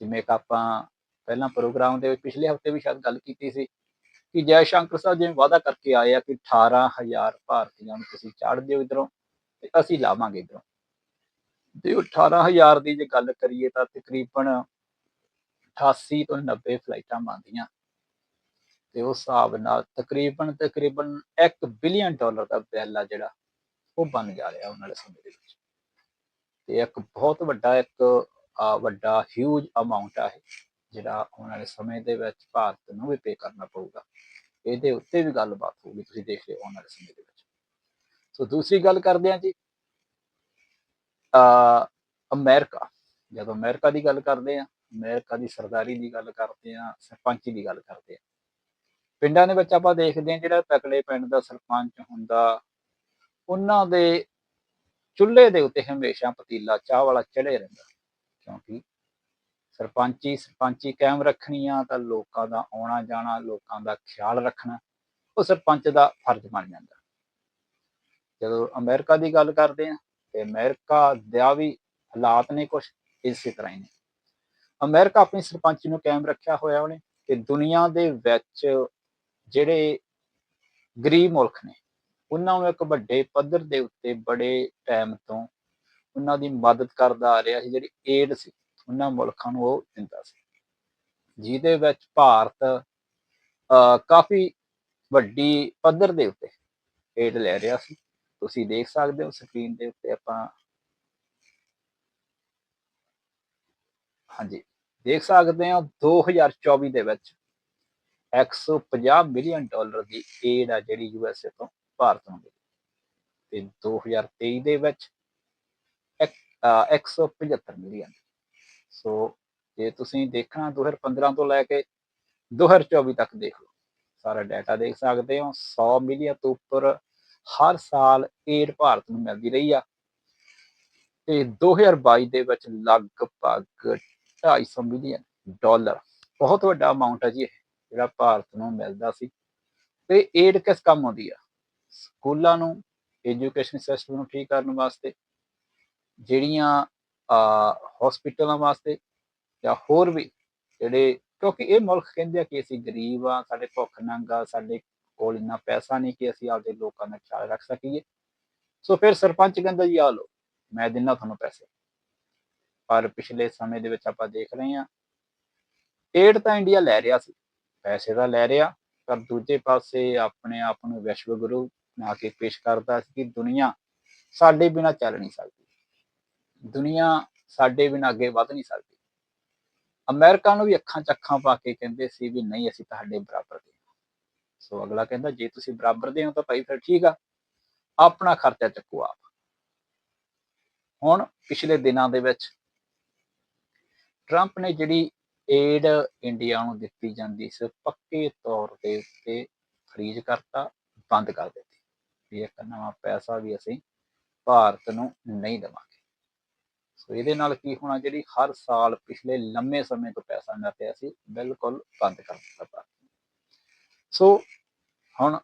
ਜਿਵੇਂ ਕਿ ਆਪਾਂ ਪਹਿਲਾਂ ਪ੍ਰੋਗਰਾਮ ਦੇ ਵਿੱਚ ਪਿਛਲੇ ਹਫ਼ਤੇ ਵੀ ਸ਼ਾਇਦ ਗੱਲ ਕੀਤੀ ਸੀ ਕਿ ਜੈ ਸ਼ੰਕਰ ਸਾਹਿਬ ਜਿਵੇਂ ਵਾਅਦਾ ਕਰਕੇ ਆਏ ਆ ਕਿ 18000 ਭਾਰਤੀਆਂ ਨੂੰ ਤੁਸੀਂ ਚਾੜ ਦਿਓ ਇਧਰੋਂ ਤੇ ਅਸੀਂ ਲਾਵਾਂਗੇ ਇਧਰੋਂ। ਤੇ ਉਹ 18000 ਦੀ ਜੇ ਗੱਲ ਕਰੀਏ ਤਾਂ ਤਕਰੀਬਨ 88 ਤੋਂ 90 ਫਲਾਈਟਾਂ ਬਣਦੀਆਂ। ਤੇ ਉਸ ਹਿਸਾਬ ਨਾਲ ਤਕਰੀਬਨ ਤਕਰੀਬਨ 1 ਬਿਲੀਅਨ ਡਾਲਰ ਦਾ ਬਿੱਲ ਆ ਜਿਹੜਾ, ਉਹ ਬਣ ਜਾ ਰਿਹਾ ਉਹਨਾਂ ਦੇ ਸਮੇਂ ਦੇ ਵਿੱਚ। ਤੇ ਇੱਕ ਬਹੁਤ ਵੱਡਾ, ਇੱਕ ਵੱਡਾ ਹਿਊਜ ਅਮਾਉਂਟ ਆ ਇਹ, ਜਿਹੜਾ ਆਉਣ ਵਾਲੇ ਸਮੇਂ ਦੇ ਵਿੱਚ ਭਾਰਤ ਨੂੰ ਵੀ ਪੇ ਕਰਨਾ ਪਊਗਾ। ਇਹਦੇ ਉੱਤੇ ਵੀ ਗੱਲਬਾਤ ਹੋਊਗੀ, ਤੁਸੀਂ ਦੇਖ ਲਿਓ ਆਉਣ ਵਾਲੇ ਸਮੇਂ ਦੇ ਵਿੱਚ। ਸੋ ਦੂਸਰੀ ਗੱਲ ਕਰਦੇ ਹਾਂ ਜੀ ਆ ਅਮਰੀਕਾ। ਜਦੋਂ ਅਮਰੀਕਾ ਦੀ ਗੱਲ ਕਰਦੇ ਆ ਅਮਰੀਕਾ ਦੀ ਸਰਦਾਰੀ ਦੀ ਗੱਲ ਕਰਦੇ ਆ ਸਰਪੰਚੀ ਦੀ ਗੱਲ ਕਰਦੇ ਆ ਪਿੰਡਾਂ ਦੇ ਵਿੱਚ ਆਪਾਂ ਦੇਖਦੇ ਆ ਜਿਹੜਾ ਤਕੜੇ ਪਿੰਡ ਦਾ ਸਰਪੰਚ ਹੁੰਦਾ, ਉਹਨਾਂ ਦੇ ਚੁੱਲ੍ਹੇ ਦੇ ਉੱਤੇ ਹਮੇਸ਼ਾ ਪਤੀਲਾ, ਚਾਹ ਵਾਲਾ ਚੜੇ ਰਹਿੰਦਾ ਕਿਉਂਕਿ ਸਰਪੰਚੀ ਸਰਪੰਚੀ ਕਾਇਮ ਰੱਖਣੀ ਆ ਤਾਂ ਲੋਕਾਂ ਦਾ ਆਉਣਾ ਜਾਣਾ, ਲੋਕਾਂ ਦਾ ਖਿਆਲ ਰੱਖਣਾ, ਉਹ ਸਰਪੰਚ ਦਾ ਫਰਜ਼ ਬਣ ਜਾਂਦਾ ਜਦੋਂ ਅਮਰੀਕਾ ਦੀ ਗੱਲ ਕਰਦੇ ਆ ਤੇ ਅਮਰੀਕਾ ਦਾ ਵੀ ਹਾਲਾਤ ਨੇ ਕੁਝ ਇਸੇ ਤਰ੍ਹਾਂ ਹੀ ਨੇ। ਅਮਰੀਕਾ ਆਪਣੀ ਸਰਪੰਚੀ ਨੂੰ ਕਾਇਮ ਰੱਖਿਆ ਹੋਇਆ ਉਹਨੇ, ਤੇ ਦੁਨੀਆ ਦੇ ਵਿੱਚ ਜਿਹੜੇ ਗਰੀਬ ਮੁਲਕ ਨੇ ਉਹਨਾਂ ਨੂੰ ਇੱਕ ਵੱਡੇ ਪੱਧਰ ਦੇ ਉੱਤੇ ਬੜੇ ਟਾਈਮ ਤੋਂ ਉਹਨਾਂ ਦੀ ਮਦਦ ਕਰਦਾ ਆ ਰਿਹਾ ਸੀ, ਜਿਹੜੀ ਏਡ ਸੀ, ਉਹਨਾਂ ਮੁਲਕਾਂ ਨੂੰ ਉਹ ਦਿੰਦਾ ਸੀ। ਜਿਹਦੇ ਵਿੱਚ ਭਾਰਤ ਕਾਫੀ ਵੱਡੀ ਪੱਧਰ ਦੇ ਉੱਤੇ ਏਡ ਲੈ ਰਿਹਾ ਸੀ। ਤੁਸੀਂ ਦੇਖ ਸਕਦੇ ਹੋ ਸਕਰੀਨ ਦੇ ਉੱਤੇ ਆਪਾਂ ਹਾਂਜੀ, ਦੇਖ ਸਕਦੇ ਹਾਂ 2024 ਦੇ ਵਿੱਚ 150 ਮਿਲੀਅਨ ਡਾਲਰ ਦੀ ਏਡ ਆ ਜਿਹੜੀ ਯੂਐਸਏ ਤੋਂ ਭਾਰਤ ਨੂੰ ਮਿਲੀ। ਤੇ 2023 ਦੇ ਵਿੱਚ ਇੱਕ- ਅਹ 175 ਮਿਲੀਅਨ। ਸੋ ਜੇ ਤੁਸੀਂ ਦੇਖਣਾ 2015 ਤੋਂ ਲੈ ਕੇ 2024 ਤੱਕ ਦੇਖ ਲਓ, ਸਾਰਾ ਡਾਟਾ ਦੇਖ ਸਕਦੇ ਹੋ। 100 ਮਿਲੀਅਨ ਤੋਂ ਉੱਪਰ ਹਰ ਸਾਲ ਏਡ ਭਾਰਤ ਨੂੰ ਮਿਲਦੀ ਰਹੀ ਆ। ਤੇ 2022 ਦੇ ਵਿੱਚ ਲਗਭਗ 250 ਮਿਲੀਅਨ ਡਾਲਰ। ਬਹੁਤ ਵੱਡਾ ਅਮਾਉਂਟ ਹੈ ਜੀ ਇਹ, ਜਿਹੜਾ ਭਾਰਤ ਨੂੰ ਮਿਲਦਾ ਸੀ। ਤੇ ਏਡ ਕਿਸ ਕੰਮ ਆਉਂਦੀ ਆ? ਸਕੂਲਾਂ ਨੂੰ ਐਜੂਕੇਸ਼ਨ ਸਿਸਟਮ ਨੂੰ ਠੀਕ ਕਰਨ ਵਾਸਤੇ, ਜਿਹੜੀਆਂ ਹਸਪੀਟਲਾਂ ਵਾਸਤੇ ਜਾਂ ਹੋਰ ਵੀ ਜਿਹੜੇ, ਕਿਉਂਕਿ ਇਹ ਮੁਲਕ ਕਹਿੰਦੇ ਆ ਕਿ ਅਸੀਂ ਗਰੀਬ ਆ, ਸਾਡੇ ਭੁੱਖ ਨੰਗ ਆ, ਸਾਡੇ ਕੋਲ ਇੰਨਾ ਪੈਸਾ ਨਹੀਂ ਕਿ ਅਸੀਂ ਆਪਦੇ ਲੋਕਾਂ ਦਾ ਖਿਆਲ ਰੱਖ ਸਕੀਏ। ਸੋ ਫਿਰ ਸਰਪੰਚ ਕਹਿੰਦਾ ਜੀ ਆ ਲਓ, ਮੈਂ ਦਿੰਦਾ ਤੁਹਾਨੂੰ ਪੈਸੇ। ਪਰ ਪਿਛਲੇ ਸਮੇਂ ਦੇ ਵਿੱਚ ਆਪਾਂ ਦੇਖ ਰਹੇ ਹਾਂ ਏਡ ਤਾਂ ਇੰਡੀਆ ਲੈ ਰਿਹਾ ਸੀ, ਪੈਸੇ ਦਾ ਲੈ ਰਿਹਾ ਪਰ ਦੂਜੇ ਪਾਸੇ ਆਪਣੇ ਆਪ ਨੂੰ ਵਿਸ਼ਵ ਗੁਰੂ ਬਣਾ ਕੇ ਪੇਸ਼ ਕਰਦਾ ਸੀ ਕਿ ਦੁਨੀਆ ਸਾਡੇ ਬਿਨਾ ਚੱਲ ਨਹੀਂ ਸਕਦੀ। ਦੁਨੀਆ ਸਾਡੇ ਬਿਨਾ ਅੱਗੇ ਵੱਧ ਨਹੀਂ ਸਕਦੀ। ਅਮਰੀਕਾ ਨੂੰ ਵੀ ਅੱਖਾਂ ਚੱਖਾਂ ਪਾ ਕੇ ਕਹਿੰਦੇ ਸੀ ਵੀ ਨਹੀਂ, ਅਸੀਂ ਤੁਹਾਡੇ ਬਰਾਬਰ ਦੇ ਸੋ ਅਗਲਾ ਕਹਿੰਦਾ, ਜੇ ਤੁਸੀਂ ਬਰਾਬਰ ਦੇ ਹੋ ਤਾਂ ਭਾਈ ਫਿਰ ਠੀਕ ਆ, ਆਪਣਾ ਖਰਚਾ ਚੱਕੋ ਆਪ। ਹੁਣ ਪਿਛਲੇ ਦਿਨਾਂ ਦੇ ਵਿੱਚ ਟਰੰਪ ਨੇ ਜਿਹੜੀ ਏਡ ਇੰਡੀਆ ਨੂੰ ਦਿੱਤੀ ਜਾਂਦੀ ਸੀ, ਪੱਕੇ ਤੌਰ ਦੇ ਉੱਤੇ ਫਰੀਜ਼ ਕਰਤਾ, ਬੰਦ ਕਰ ਦਿੱਤੀ। ਵੀ ਇੱਕ ਨਵਾਂ ਪੈਸਾ ਵੀ ਅਸੀਂ ਭਾਰਤ ਨੂੰ ਨਹੀਂ ਦੇਵਾਂਗੇ। ਸੋ ਇਹਦੇ ਨਾਲ ਕੀ ਹੋਣਾ, ਜਿਹੜੀ ਹਰ ਸਾਲ ਪਿਛਲੇ ਲੰਮੇ ਸਮੇਂ ਤੋਂ ਪੈਸਾ ਨਾ ਰਿਹਾ ਸੀ ਬਿਲਕੁਲ ਬੰਦ ਕਰ ਦਿੱਤਾ ਭਾਰਤ ਸੋ ਹੁਣ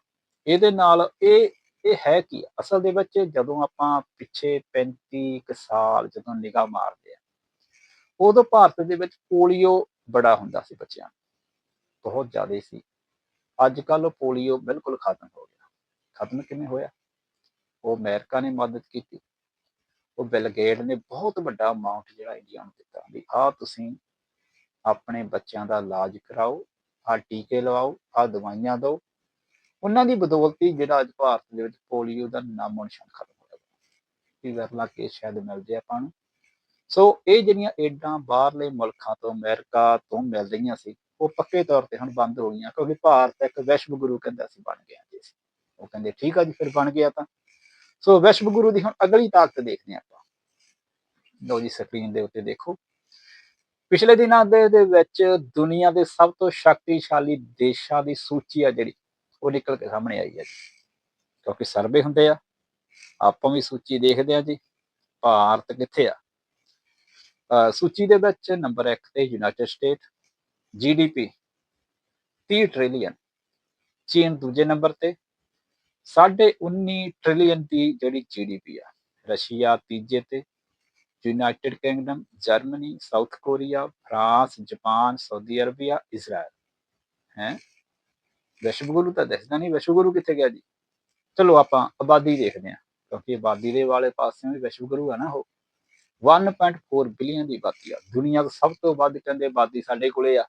ਇਹਦੇ ਨਾਲ ਇਹ ਇਹ ਹੈ ਕਿ? ਅਸਲ ਦੇ ਵਿੱਚ ਜਦੋਂ ਆਪਾਂ ਪਿੱਛੇ 35 ਕੁ ਸਾਲ ਜਦੋਂ ਨਿਗਾਹ ਮਾਰਦੇ ਆ, ਉਦੋਂ ਭਾਰਤ ਦੇ ਵਿੱਚ ਪੋਲੀਓ ਬੜਾ ਹੁੰਦਾ ਸੀ ਬੱਚਿਆਂ ਬਹੁਤ ਜ਼ਿਆਦਾ ਸੀ। ਅੱਜ ਕੱਲ ਪੋਲੀਓ ਬਿਲਕੁਲ ਖਤਮ ਹੋ ਗਿਆ। ਖਤਮ ਕਿਵੇਂ ਹੋਇਆ? ਉਹ ਅਮਰੀਕਾ ਨੇ ਮਦਦ ਕੀਤੀ। ਉਹ ਬਿਲ ਗੇਟ ਨੇ ਬਹੁਤ ਵੱਡਾ ਅਮਾਉਂਟ ਜਿਹੜਾ ਇੰਡੀਆ ਨੂੰ ਦਿੱਤਾ ਵੀ ਆਹ ਤੁਸੀਂ ਆਪਣੇ ਬੱਚਿਆਂ ਦਾ ਇਲਾਜ ਕਰਾਓ, ਆਹ ਟੀਕੇ ਲਵਾਓ, ਆਹ ਦਵਾਈਆਂ ਦਿਓ। ਉਹਨਾਂ ਦੀ ਬਦੌਲਤੀ ਜਿਹੜਾ ਅੱਜ ਭਾਰਤ ਦੇ ਵਿੱਚ ਪੋਲੀਓ ਦਾ ਨਾਮੋ ਨਿਸ਼ਾਨ ਖਤਮ ਹੋ ਗਿਆ। ਵੀ ਵਰਲਾ ਕੇਸ ਸ਼ਾਇਦ ਮਿਲ ਜੇ ਆਪਾਂ ਨੂੰ। ਸੋ ਇਹ ਜਿਹੜੀਆਂ ਏਡਾਂ ਬਾਹਰਲੇ ਮੁਲਕਾਂ ਤੋਂ, ਅਮਰੀਕਾ ਤੋਂ ਮਿਲ ਰਹੀਆਂ ਸੀ, ਉਹ ਪੱਕੇ ਤੌਰ ਤੇ ਹੁਣ ਬੰਦ ਹੋ ਗਈਆਂ, ਕਿਉਂਕਿ ਭਾਰਤ ਇੱਕ ਵਿਸ਼ਵ ਗੁਰੂ ਕਹਿੰਦਾ ਸੀ, ਬਣ ਗਿਆ ਜੀ ਉਹ ਕਹਿੰਦੇ, ਠੀਕ ਆ ਜੀ, ਫਿਰ ਬਣ ਗਿਆ ਤਾਂ। ਸੋ ਵਿਸ਼ਵ ਗੁਰੂ ਦੀ ਹੁਣ ਅਗਲੀ ਤਾਕਤ ਦੇਖਦੇ ਹਾਂ ਆਪਾਂ। ਲਓ ਜੀ ਸਕਰੀਨ ਦੇ ਉੱਤੇ ਦੇਖੋ। ਪਿਛਲੇ ਦਿਨਾਂ ਦੇ ਦੇ ਵਿੱਚ ਦੁਨੀਆ ਦੇ ਸਭ ਤੋਂ ਸ਼ਕਤੀਸ਼ਾਲੀ ਦੇਸ਼ਾਂ ਦੀ ਸੂਚੀ ਆ ਜਿਹੜੀ, ਉਹ ਨਿਕਲ ਕੇ ਸਾਹਮਣੇ ਆਈ ਹੈ ਜੀ। ਕਿਉਂਕਿ ਸਰਵੇ ਹੁੰਦੇ ਆ, ਆਪਾਂ ਵੀ ਸੂਚੀ ਦੇਖਦੇ ਆ ਜੀ, ਭਾਰਤ ਕਿੱਥੇ ਆ? ਸੂਚੀ ਦੇ ਵਿੱਚ ਨੰਬਰ 1 ਤੇ ਯੂਨਾਈਟਿਡ ਸਟੇਟ ਜੀਡੀਪੀ 30 ਟ੍ਰਿਲੀਅਨ ਚੀਨ ਦੂਜੇ ਨੰਬਰ ਤੇ 19 ਟ੍ਰਿਲੀਅਨ ਦੀ ਜਿਹੜੀ ਜੀਡੀਪੀ ਆ, ਰਸ਼ੀਆ ਤੀਜੇ ਤੇ United Kingdom Germany South Korea France Japan Saudi Arabia Israel ਹੈ? ਵਿਸ਼ਵਗੁਰੂ ਤਾਂ ਦੱਸਦਾ ਨਹੀਂ, ਵਿਸ਼ਵਗੁਰੂ ਕਿੱਥੇ ਗਿਆ ਜੀ? ਚਲੋ ਆਪਾਂ ਆਬਾਦੀ ਦੇਖਦੇ ਹਾਂ, ਕਿਉਂਕਿ ਆਬਾਦੀ ਦੇ ਵਾਲੇ ਪਾਸਿਓਂ ਵੀ ਵਿਸ਼ਵਗੁਰੂ ਆ ਨਾ ਉਹ। 1.4 ਬਿਲੀਅਨ ਦੀ ਆਬਾਦੀ ਆ। ਦੁਨੀਆ ਦਾ ਸਭ ਤੋਂ ਵੱਧ ਕਹਿੰਦੇ ਆਬਾਦੀ ਸਾਡੇ ਕੋਲੇ ਆ।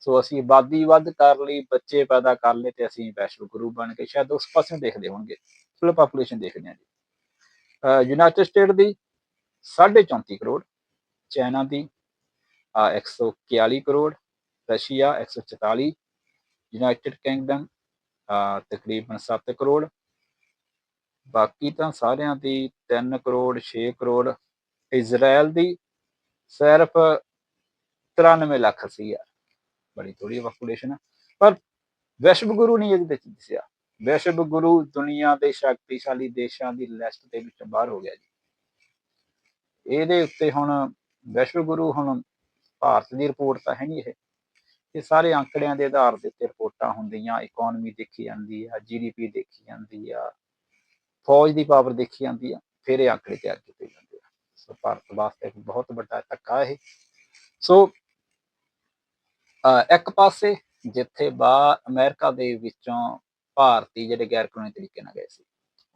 ਸੋ ਅਸੀਂ ਆਬਾਦੀ ਵੱਧ ਕਰ ਲਈ, ਬੱਚੇ ਪੈਦਾ ਕਰ ਲਏ ਤੇ ਅਸੀਂ ਵਿਸ਼ਵ ਗੁਰੂ ਬਣ ਕੇ ਸ਼ਾਇਦ ਉਸ ਪਾਸੇ ਦੇਖਦੇ ਹੋਣਗੇ। ਚਲੋ ਪਾਪੂਲੇਸ਼ਨ ਦੇਖਦੇ ਹਾਂ ਜੀ। ਯੂਨਾਈਟਿਡ ਸਟੇਟ ਦੀ 34 ਕਰੋੜ ਚਾਈਨਾ ਦੀ ਅਹ 141 ਕਰੋੜ ਰਸ਼ੀਆ 144 ਯੂਨਾਈਟਿਡ ਕਿੰਗਡਮ ਤਕਰੀਬਨ 7 ਕਰੋੜ, ਬਾਕੀ ਤਾਂ ਸਾਰਿਆਂ ਦੀ 3 ਕਰੋੜ 6 ਕਰੋੜ ਇਜ਼ਰਾਈਲ ਦੀ ਸਿਰਫ 93 ਲੱਖ ਸੀ ਯਾਰ। ਬੜੀ ਥੋੜੀ ਪਾਪੂਲੇਸ਼ਨ ਹੈ ਪਰ ਵਿਸ਼ਵ ਗੁਰੂ ਨਹੀਂ ਇਹਦੇ ਵਿੱਚ ਦੱਸਿਆ। ਵਿਸ਼ਵ ਗੁਰੂ ਦੁਨੀਆ ਦੇ ਸ਼ਕਤੀਸ਼ਾਲੀ ਦੇਸ਼ਾਂ ਦੀ ਲਿਸਟ ਦੇ ਵਿੱਚ ਬਾਹਰ ਹੋ ਗਿਆ ਜੀ। ਇਹਦੇ ਉੱਤੇ ਹੁਣ ਵਿਸ਼ਵ ਗੁਰੂ ਹੁਣ ਭਾਰਤ ਦੀ ਰਿਪੋਰਟ ਤਾਂ ਹੈ ਨਹੀਂ ਇਹ। ਇਹ ਸਾਰੇ ਅੰਕੜਿਆਂ ਦੇ ਆਧਾਰ ਦੇ ਉੱਤੇ ਰਿਪੋਰਟਾਂ ਹੁੰਦੀਆਂ ਇਕਨੋਮੀ ਦੇਖੀ ਜਾਂਦੀ ਆ ਜੀਡੀਪੀ ਦੇਖੀ ਜਾਂਦੀ ਆ, ਫੌਜ ਦੀ ਪਾਵਰ ਦੇਖੀ ਜਾਂਦੀ ਆ, ਫਿਰ ਇਹ ਅੰਕੜੇ ਤਿਆਰ ਕੀਤੇ ਜਾਂਦੇ ਭਾਰਤ ਵਾਸਤੇ ਇੱਕ ਬਹੁਤ ਵੱਡਾ ਧੱਕਾ ਇਹ ਸੋ ਇੱਕ ਪਾਸੇ ਜਿੱਥੇ ਬਾ ਅਮਰੀਕਾ ਦੇ ਵਿੱਚੋਂ ਭਾਰਤੀ ਜਿਹੜੇ ਗੈਰ ਕਾਨੂੰਨੀ ਤਰੀਕੇ ਨਾਲ ਗਏ ਸੀ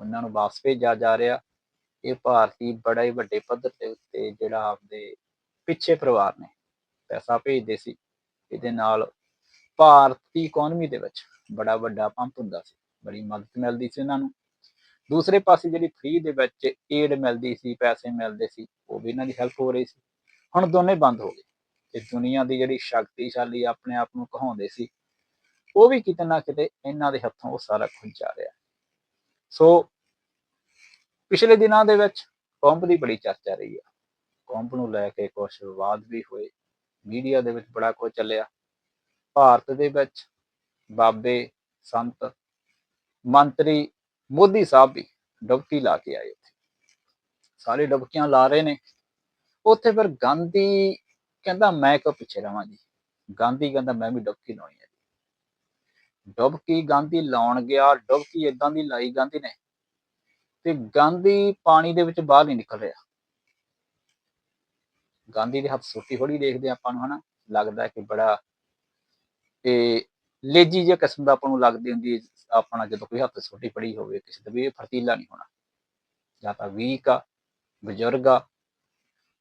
ਉਹਨਾਂ ਨੂੰ ਵਾਪਸ ਭੇਜਿਆ ਜਾ ਰਿਹਾ ਇਹ ਭਾਰਤੀ ਬੜਾ ਹੀ ਵੱਡੇ ਪੱਧਰ ਦੇ ਉੱਤੇ ਜਿਹੜਾ ਆਪਦੇ ਪਿੱਛੇ ਪਰਿਵਾਰ ਨੇ ਪੈਸਾ ਭੇਜਦੇ ਸੀ ਇਹਦੇ ਨਾਲ ਭਾਰਤੀ ਇਕਨੋਮੀ ਦੇ ਵਿੱਚ ਬੜਾ ਵੱਡਾ ਪੰਪ ਹੁੰਦਾ ਸੀ ਬੜੀ ਮਦਦ ਮਿਲਦੀ ਸੀ ਉਹਨਾਂ ਨੂੰ ਦੂਸਰੇ ਪਾਸੇ ਜਿਹੜੀ ਫ੍ਰੀ ਦੇ ਵਿੱਚ ਏਡ ਮਿਲਦੀ ਸੀ, ਪੈਸੇ ਮਿਲਦੇ ਸੀ, ਉਹ ਵੀ ਇਹਨਾਂ ਦੀ ਹੈਲਪ ਹੋ ਰਹੀ ਸੀ। ਹੁਣ ਦੋਨੇ ਬੰਦ ਹੋ ਗਏ ਤੇ ਦੁਨੀਆ ਦੀ ਜਿਹੜੀ ਸ਼ਕਤੀਸ਼ਾਲੀ ਆਪਣੇ ਆਪ ਨੂੰ ਕਹਾਉਂਦੇ ਸੀ, ਉਹ ਵੀ ਕਿਤੇ ਨਾ ਕਿਤੇ ਇਹਨਾਂ ਦੇ ਹੱਥੋਂ ਉਹ ਸਾਰਾ ਕੁਝ ਜਾ ਰਿਹਾ। ਸੋ ਪਿਛਲੇ ਦਿਨਾਂ ਦੇ ਵਿੱਚ ਕੰਪ ਦੀ ਬੜੀ ਚਰਚਾ ਰਹੀ ਆ। ਕੰਪ ਨੂੰ ਲੈ ਕੇ ਕੁਝ ਵਿਵਾਦ ਵੀ ਹੋਏ, ਮੀਡੀਆ ਦੇ ਵਿੱਚ ਬੜਾ ਕੁਝ ਚੱਲਿਆ। ਭਾਰਤ ਦੇ ਵਿੱਚ ਬਾਬੇ, ਸੰਤ, ਮੰਤਰੀ ਮੋਦੀ ਸਾਹਿਬ ਵੀ ਡੁਬਕੀ ਲਾ ਕੇ ਆਏ ਉੱਥੇ। ਸਾਰੇ ਡੁਬਕੀਆਂ ਲਾ ਰਹੇ ਨੇ। ਉੱਥੇ ਫਿਰ ਗਾਂਧੀ ਕਹਿੰਦਾ, ਮੈਂ ਕਿਉਂ ਪਿੱਛੇ ਰਵਾਂ ਜੀ? ਗਾਂਧੀ ਕਹਿੰਦਾ, ਮੈਂ ਵੀ ਡੁਬਕੀ ਲਾਉਣੀ ਹੈ ਜੀ। ਡੁਬਕੀ ਗਾਂਧੀ ਲਾਉਣ ਗਿਆ। ਡੁਬਕੀ ਇਦਾਂ ਦੀ ਲਾਈ ਗਾਂਧੀ ਨੇ ਤੇ ਗਾਂਧੀ ਪਾਣੀ ਦੇ ਵਿੱਚ ਬਾਹਰ ਨਹੀਂ ਨਿਕਲ ਰਿਹਾ। ਗਾਂਧੀ ਦੇ ਹੱਥ ਸੁੱਟੀ ਹੋੜੀ ਦੇਖਦੇ ਆਪਾਂ ਨੂੰ, ਹਨਾ? ਲੱਗਦਾ ਕਿ ਬੜਾ ਤੇ ਲੇਜੀ ਜਿਹਾ ਕਿਸਮ ਦਾ ਆਪਾਂ ਨੂੰ ਲੱਗਦੀ ਹੁੰਦੀ ਆਪਣਾ ਜਦੋਂ ਕੋਈ ਹੱਥ ਛੋਟੀ ਫੜੀ ਹੋਵੇ, ਕਿਸੇ ਦਾ ਵੀ ਇਹ ਫਰਤੀਲਾ ਨਹੀਂ ਹੋਣਾ। ਜਾਂ ਤਾਂ ਵੀਕ ਆ, ਬਜ਼ੁਰਗ ਆ,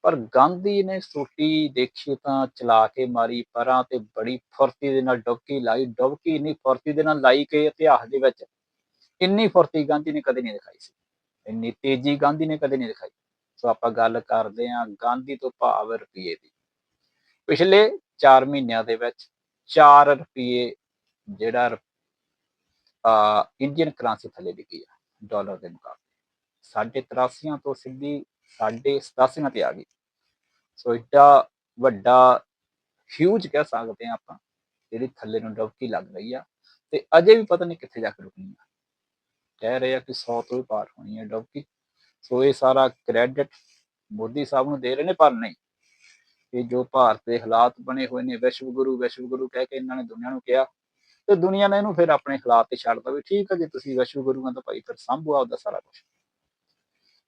ਪਰ ਗਾਂਧੀ ਨੇ ਸੋਟੀ ਦੇਖੀ ਤਾਂ ਚਲਾ ਕੇ ਮਾਰੀ ਪਰਾਂ ਤੇ ਬੜੀ ਫੁਰਤੀ ਦੇ ਨਾਲ ਡੁਬਕੀ ਲਾਈ। ਡੁਬਕੀ ਇੰਨੀ ਫੁਰਤੀ ਦੇ ਨਾਲ ਲਾਈ ਕਿ ਇਤਿਹਾਸ ਦੇ ਵਿੱਚ ਇੰਨੀ ਫੁਰਤੀ ਗਾਂਧੀ ਨੇ ਕਦੇ ਨਹੀਂ ਦਿਖਾਈ ਸੀ। ਇੰਨੀ ਤੇਜ਼ੀ ਗਾਂਧੀ ਨੇ ਕਦੇ ਨਹੀਂ ਦਿਖਾਈ। ਸੋ ਆਪਾਂ ਗੱਲ ਕਰਦੇ ਹਾਂ ਗਾਂਧੀ ਤੋਂ ਭਾਵ ਰੁਪਏ ਦੀ। ਪਿਛਲੇ 4 ਮਹੀਨਿਆਂ ਦੇ ਵਿੱਚ 4 ਰੁਪਏ ਜਿਹੜਾ ਆ ਇੰਡੀਅਨ ਕਰੰਸੀ ਥੱਲੇ ਵਿਕੀ ਆ ਡਾਲਰ ਦੇ ਮੁਕਾਬਲੇ। ਸਾਢੇ 83 ਤੋਂ ਸਿੱਧੀ ਸਾਢੇ 87 ਤੇ ਆ ਗਈ। ਸੋ ਇੱਡਾ ਵੱਡਾ ਹਿਊਜ ਕਹਿ ਸਕਦੇ ਆ ਆਪਾਂ, ਜਿਹੜੀ ਥੱਲੇ ਨੂੰ ਡਬਕੀ ਲੱਗ ਰਹੀ ਆ। ਤੇ ਅਜੇ ਵੀ ਪਤਾ ਨਹੀਂ ਕਿੱਥੇ ਜਾ ਕੇ ਰੁਕਣੀ ਆ। ਕਹਿ ਰਹੇ ਆ ਕਿ 100 ਤੋਂ ਵੀ ਪਾਰ ਹੋਣੀ ਹੈ ਡਬਕੀ। ਸੋ ਇਹ ਸਾਰਾ ਕ੍ਰੈਡਿਟ ਮੋਦੀ ਸਾਹਿਬ ਨੂੰ ਦੇ ਰਹੇ ਨੇ, ਪਰ ਨਹੀਂ। ਇਹ ਜੋ ਭਾਰਤ ਦੇ ਹਾਲਾਤ ਬਣੇ ਹੋਏ ਨੇ ਵਿਸ਼ਵ ਗੁਰੂ ਵਿਸ਼ਵ ਗੁਰੂ ਕਹਿ ਕੇ ਇਹਨਾਂ ਨੇ ਦੁਨੀਆ ਨੂੰ ਕਿਹਾ ਤੇ ਦੁਨੀਆ ਨੇ ਇਹਨੂੰ ਫਿਰ ਆਪਣੇ ਹਾਲਾਤ ਤੇ ਛੱਡਤਾ ਵੀ ਠੀਕ ਹੈ ਜੇ ਤੁਸੀਂ ਵਿਸ਼ਵ ਗੁਰੂਆਂ ਤਾਂ ਭਾਈ ਫਿਰ ਸੰਭੂ ਆਪਦਾ ਸਾਰਾ ਕੁਝ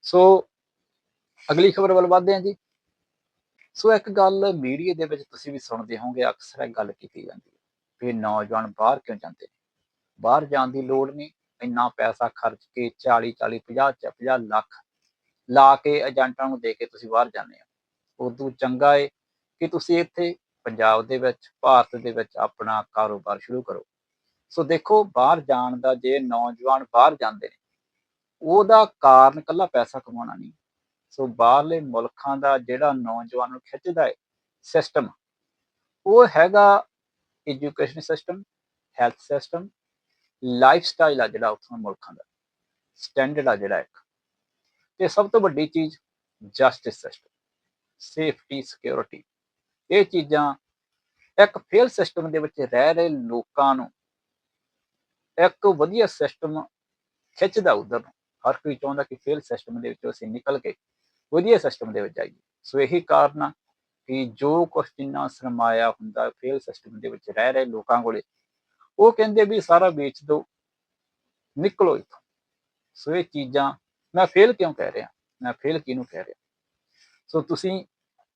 ਸੋ ਅਗਲੀ ਖਬਰ ਵੱਲ ਵਧਦੇ ਹਾਂ ਜੀ। ਸੋ ਇੱਕ ਗੱਲ ਮੀਡੀਆ ਦੇ ਵਿੱਚ ਤੁਸੀਂ ਵੀ ਸੁਣਦੇ ਹੋਵੋਗੇ, ਅਕਸਰ ਇਹ ਗੱਲ ਕੀਤੀ ਜਾਂਦੀ ਹੈ ਵੀ ਨੌਜਵਾਨ ਬਾਹਰ ਕਿਉਂ ਜਾਂਦੇ ਨੇ? ਬਾਹਰ ਜਾਣ ਦੀ ਲੋੜ ਨਹੀਂ, ਇੰਨਾ ਪੈਸਾ ਖਰਚ ਕੇ 40 40 50 50 ਲੱਖ ਲਾ ਕੇ ਏਜੰਟਾਂ ਨੂੰ ਦੇ ਕੇ ਤੁਸੀਂ ਬਾਹਰ ਜਾਂਦੇ ਹੋ। ਉਦੋਂ ਚੰਗਾ ਏ ਕਿ ਤੁਸੀਂ ਇੱਥੇ ਪੰਜਾਬ ਦੇ ਵਿੱਚ, ਭਾਰਤ ਦੇ ਵਿੱਚ ਆਪਣਾ ਕਾਰੋਬਾਰ ਸ਼ੁਰੂ ਕਰੋ। ਸੋ ਦੇਖੋ, ਬਾਹਰ ਜਾਣ ਦਾ ਜੇ ਨੌਜਵਾਨ ਬਾਹਰ ਜਾਂਦੇ ਨੇ, ਉਹਦਾ ਕਾਰਨ ਕੱਲਾ ਪੈਸਾ ਕਮਾਉਣਾ ਨਹੀਂ। ਸੋ ਬਾਹਰਲੇ ਮੁਲਕਾਂ ਦਾ ਜਿਹੜਾ ਨੌਜਵਾਨ ਨੂੰ ਖਿੱਚਦਾ ਹੈ ਸਿਸਟਮ ਉਹ ਹੈਗਾ education system health system lifestyle ਆ ਜਿਹੜਾ ਉੱਥੋਂ ਮੁਲਕਾਂ ਦਾ ਸਟੈਂਡਰਡ ਆ ਜਿਹੜਾ ਇੱਕ। ਤੇ ਸਭ ਤੋਂ ਵੱਡੀ ਚੀਜ਼ ਜਸਟਿਸ ਸਿਸਟਮ ਸੇਫਟੀ ਸਿਕਿਉਰਿਟੀ ਇਹ ਚੀਜ਼ਾਂ ਇੱਕ ਫੇਲ ਸਿਸਟਮ ਦੇ ਵਿੱਚ ਰਹਿ ਰਹੇ ਲੋਕਾਂ ਨੂੰ ਇੱਕ ਵਧੀਆ ਸਿਸਟਮ ਖਿੱਚਦਾ ਉਧਰ ਨੂੰ। ਹਰ ਕੋਈ ਚਾਹੁੰਦਾ ਕਿ ਫੇਲ ਸਿਸਟਮ ਦੇ ਵਿੱਚੋਂ ਅਸੀਂ ਨਿਕਲ ਕੇ ਵਧੀਆ ਸਿਸਟਮ ਦੇ ਵਿੱਚ ਜਾਈਏ। ਸੋ ਇਹੀ ਕਾਰਨ ਆ ਕਿ ਜੋ ਕੁਝ ਜਿੰਨਾ ਸਰਮਾਇਆ ਹੁੰਦਾ ਫੇਲ ਸਿਸਟਮ ਦੇ ਵਿੱਚ ਰਹਿ ਰਹੇ ਲੋਕਾਂ ਕੋਲੇ, ਉਹ ਕਹਿੰਦੇ ਵੀ ਸਾਰਾ ਵੇਚ ਦਿਓ ਨਿਕਲੋ ਇੱਥੋਂ। ਸੋ ਇਹ ਚੀਜ਼ਾਂ ਮੈਂ ਫੇਲ ਕਿਉਂ ਕਹਿ ਰਿਹਾ? ਮੈਂ ਫੇਲ ਕਿਹਨੂੰ ਕਹਿ ਰਿਹਾ? ਸੋ ਤੁਸੀਂ